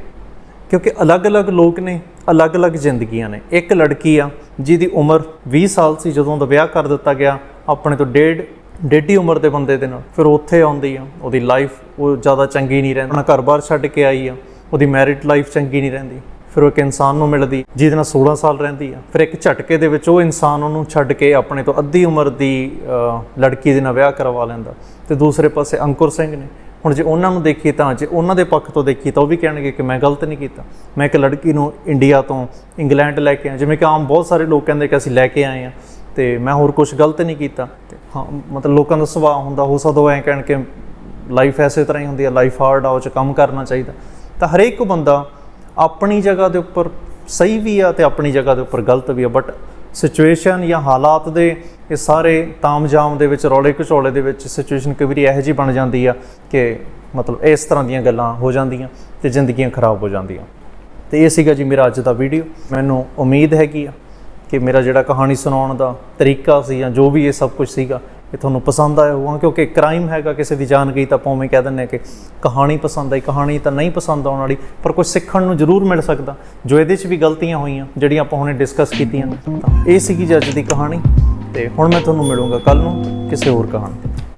A: ਕਿਉਂਕਿ ਅਲੱਗ-ਅਲੱਗ ਲੋਕ ਨੇ, ਅਲੱਗ-ਅਲੱਗ ਜ਼ਿੰਦਗੀਆਂ ਨੇ। ਇੱਕ ਲੜਕੀ ਆ, ਜਿਹਦੀ ਉਮਰ 20 ਸਾਲ ਸੀ ਜਦੋਂ ਉਹਦਾ ਵਿਆਹ ਕਰ ਦਿੱਤਾ ਗਿਆ, ਆਪਣੇ ਤੋਂ ਡੇਢ, ਡੇਢੀ ਉਮਰ ਦੇ ਬੰਦੇ ਦੇ ਨਾਲ। ਫਿਰ ਉੱਥੇ ਆਉਂਦੀ ਆ, ਉਹਦੀ ਲਾਈਫ ਉਹ ਜ਼ਿਆਦਾ ਚੰਗੀ ਨਹੀਂ ਰਹਿੰਦੀ। ਆਪਣਾ ਘਰ-ਬਾਰ ਛੱਡ ਕੇ ਆਈ ਆ, ਉਹਦੀ ਮੈਰਿਟ ਲਾਈਫ ਚੰਗੀ ਨਹੀਂ ਰਹਿੰਦੀ। ਫਿਰ ਉਹ ਇੱਕ ਇਨਸਾਨ ਨੂੰ ਮਿਲਦੀ, ਜਿਹਦੇ ਨਾਲ 16 ਸਾਲ ਰਹਿੰਦੀ ਆ। ਫਿਰ ਇੱਕ ਝਟਕੇ ਦੇ ਵਿੱਚ ਉਹ ਇਨਸਾਨ ਉਹਨੂੰ ਛੱਡ ਕੇ ਆਪਣੇ ਤੋਂ ਅੱਧੀ ਉਮਰ ਦੀ ਲੜਕੀ ਦੇ ਨਾਲ ਵਿਆਹ ਕਰਵਾ ਲੈਂਦਾ। ਤੇ ਦੂਸਰੇ ਪਾਸੇ ਅੰਕੁਰ ਸਿੰਘ ਨੇ ਹੁਣ ਜੇ ਉਹਨਾਂ ਨੂੰ ਦੇਖੀਏ ਤਾਂ ਜੇ ਉਹਨਾਂ ਦੇ ਪੱਖ ਤੋਂ ਦੇਖੀਏ ਤਾਂ ਉਹ ਵੀ ਕਹਿਣਗੇ ਕਿ ਮੈਂ ਗਲਤ ਨਹੀਂ ਕੀਤਾ। ਮੈਂ ਇੱਕ ਲੜਕੀ ਨੂੰ ਇੰਡੀਆ ਤੋਂ ਇੰਗਲੈਂਡ ਲੈ ਕੇ ਆਇਆ। ਜਿਵੇਂ ਕਿ ਆਮ ਬਹੁਤ ਸਾਰੇ ਲੋਕ ਕਹਿੰਦੇ ਕਿ ਅਸੀਂ ਲੈ ਕੇ ਆਏ ਆ ਤੇ ਮੈਂ ਹੋਰ ਕੁਝ ਗਲਤ ਨਹੀਂ ਕੀਤਾ। ਤੇ ਹਾਂ, ਮਤਲਬ ਲੋਕਾਂ ਦਾ ਸੁਭਾਅ ਹੁੰਦਾ, ਹੋ ਸਕਦਾ ਉਹ ਐਂ ਕਹਿਣ ਕਿ ਲਾਈਫ ਐਸੇ ਤਰ੍ਹਾਂ ਹੀ ਹੁੰਦੀ ਹੈ ਲਾਈਫ ਹਾਰਡ ਆ, ਉਹ ਚ ਕੰਮ ਕਰਨਾ ਚਾਹੀਦਾ। ਤਾਂ ਹਰੇਕ ਬੰਦਾ ਆਪਣੀ ਜਗ੍ਹਾ ਦੇ ਉੱਪਰ ਸਹੀ ਵੀ ਆ ਤੇ ਆਪਣੀ ਜਗ੍ਹਾ ਦੇ ਉੱਪਰ ਗਲਤ ਵੀ ਆ ਬਟ ਸਿਚੁਏਸ਼ਨ ਜਾਂ ਹਾਲਾਤ ਦੇ ਇਹ ਸਾਰੇ ਤਾਮਜਾਮ ਦੇ ਵਿੱਚ, ਰੌਲੇ ਘਚੋਲੇ ਦੇ ਵਿੱਚ ਸਿਚੁਏਸ਼ਨ ਕਈ ਵਾਰੀ ਇਹੋ ਜਿਹੀ ਬਣ ਜਾਂਦੀ ਆ ਕਿ ਮਤਲਬ ਇਸ ਤਰ੍ਹਾਂ ਦੀਆਂ ਗੱਲਾਂ ਹੋ ਜਾਂਦੀਆਂ ਤੇ ਜ਼ਿੰਦਗੀਆਂ ਖਰਾਬ ਹੋ ਜਾਂਦੀਆਂ। ਤੇ ਇਹ ਸੀਗਾ ਜੀ ਮੇਰਾ ਅੱਜ ਦਾ ਵੀਡੀਓ। ਮੈਨੂੰ ਉਮੀਦ ਹੈਗੀ ਆ ਕਿ ਮੇਰਾ ਜਿਹੜਾ ਕਹਾਣੀ ਸੁਣਾਉਣ ਦਾ ਤਰੀਕਾ ਸੀ ਜਾਂ ਜੋ ਵੀ ਇਹ ਸਭ ਕੁਝ ਸੀਗਾ ਇਹ ਤੁਹਾਨੂੰ ਪਸੰਦ ਆਇਆ ਹੋਊਗਾ, ਕਿਉਂਕਿ ਕ੍ਰਾਈਮ ਹੈਗਾ, ਕਿਸੇ ਦੀ ਜਾਨ ਗਈ ਤਾਂ ਆਪਾਂ ਉਵੇਂ ਕਹਿ ਦਿੰਦੇ ਹਾਂ ਕਿ ਕਹਾਣੀ ਪਸੰਦ ਆਈ, ਕਹਾਣੀ ਤਾਂ ਨਹੀਂ ਪਸੰਦ ਆਉਣ ਵਾਲੀ, ਪਰ ਕੁਝ ਸਿੱਖਣ ਨੂੰ ਜ਼ਰੂਰ ਮਿਲ ਸਕਦਾ, ਜੋ ਇਹਦੇ 'ਚ ਵੀ ਗਲਤੀਆਂ ਹੋਈਆਂ, ਜਿਹੜੀਆਂ ਆਪਾਂ ਹੁਣੇ ਡਿਸਕਸ ਕੀਤੀਆਂ ਤਾਂ ਇਹ ਸੀਗੀ ਜੀ ਅੱਜ ਦੀ ਕਹਾਣੀ, ਤੇ ਹੁਣ ਮੈਂ ਤੁਹਾਨੂੰ ਮਿਲੂੰਗਾ ਕੱਲ ਨੂੰ ਕਿਸੇ ਹੋਰ ਕਹਾਣੀ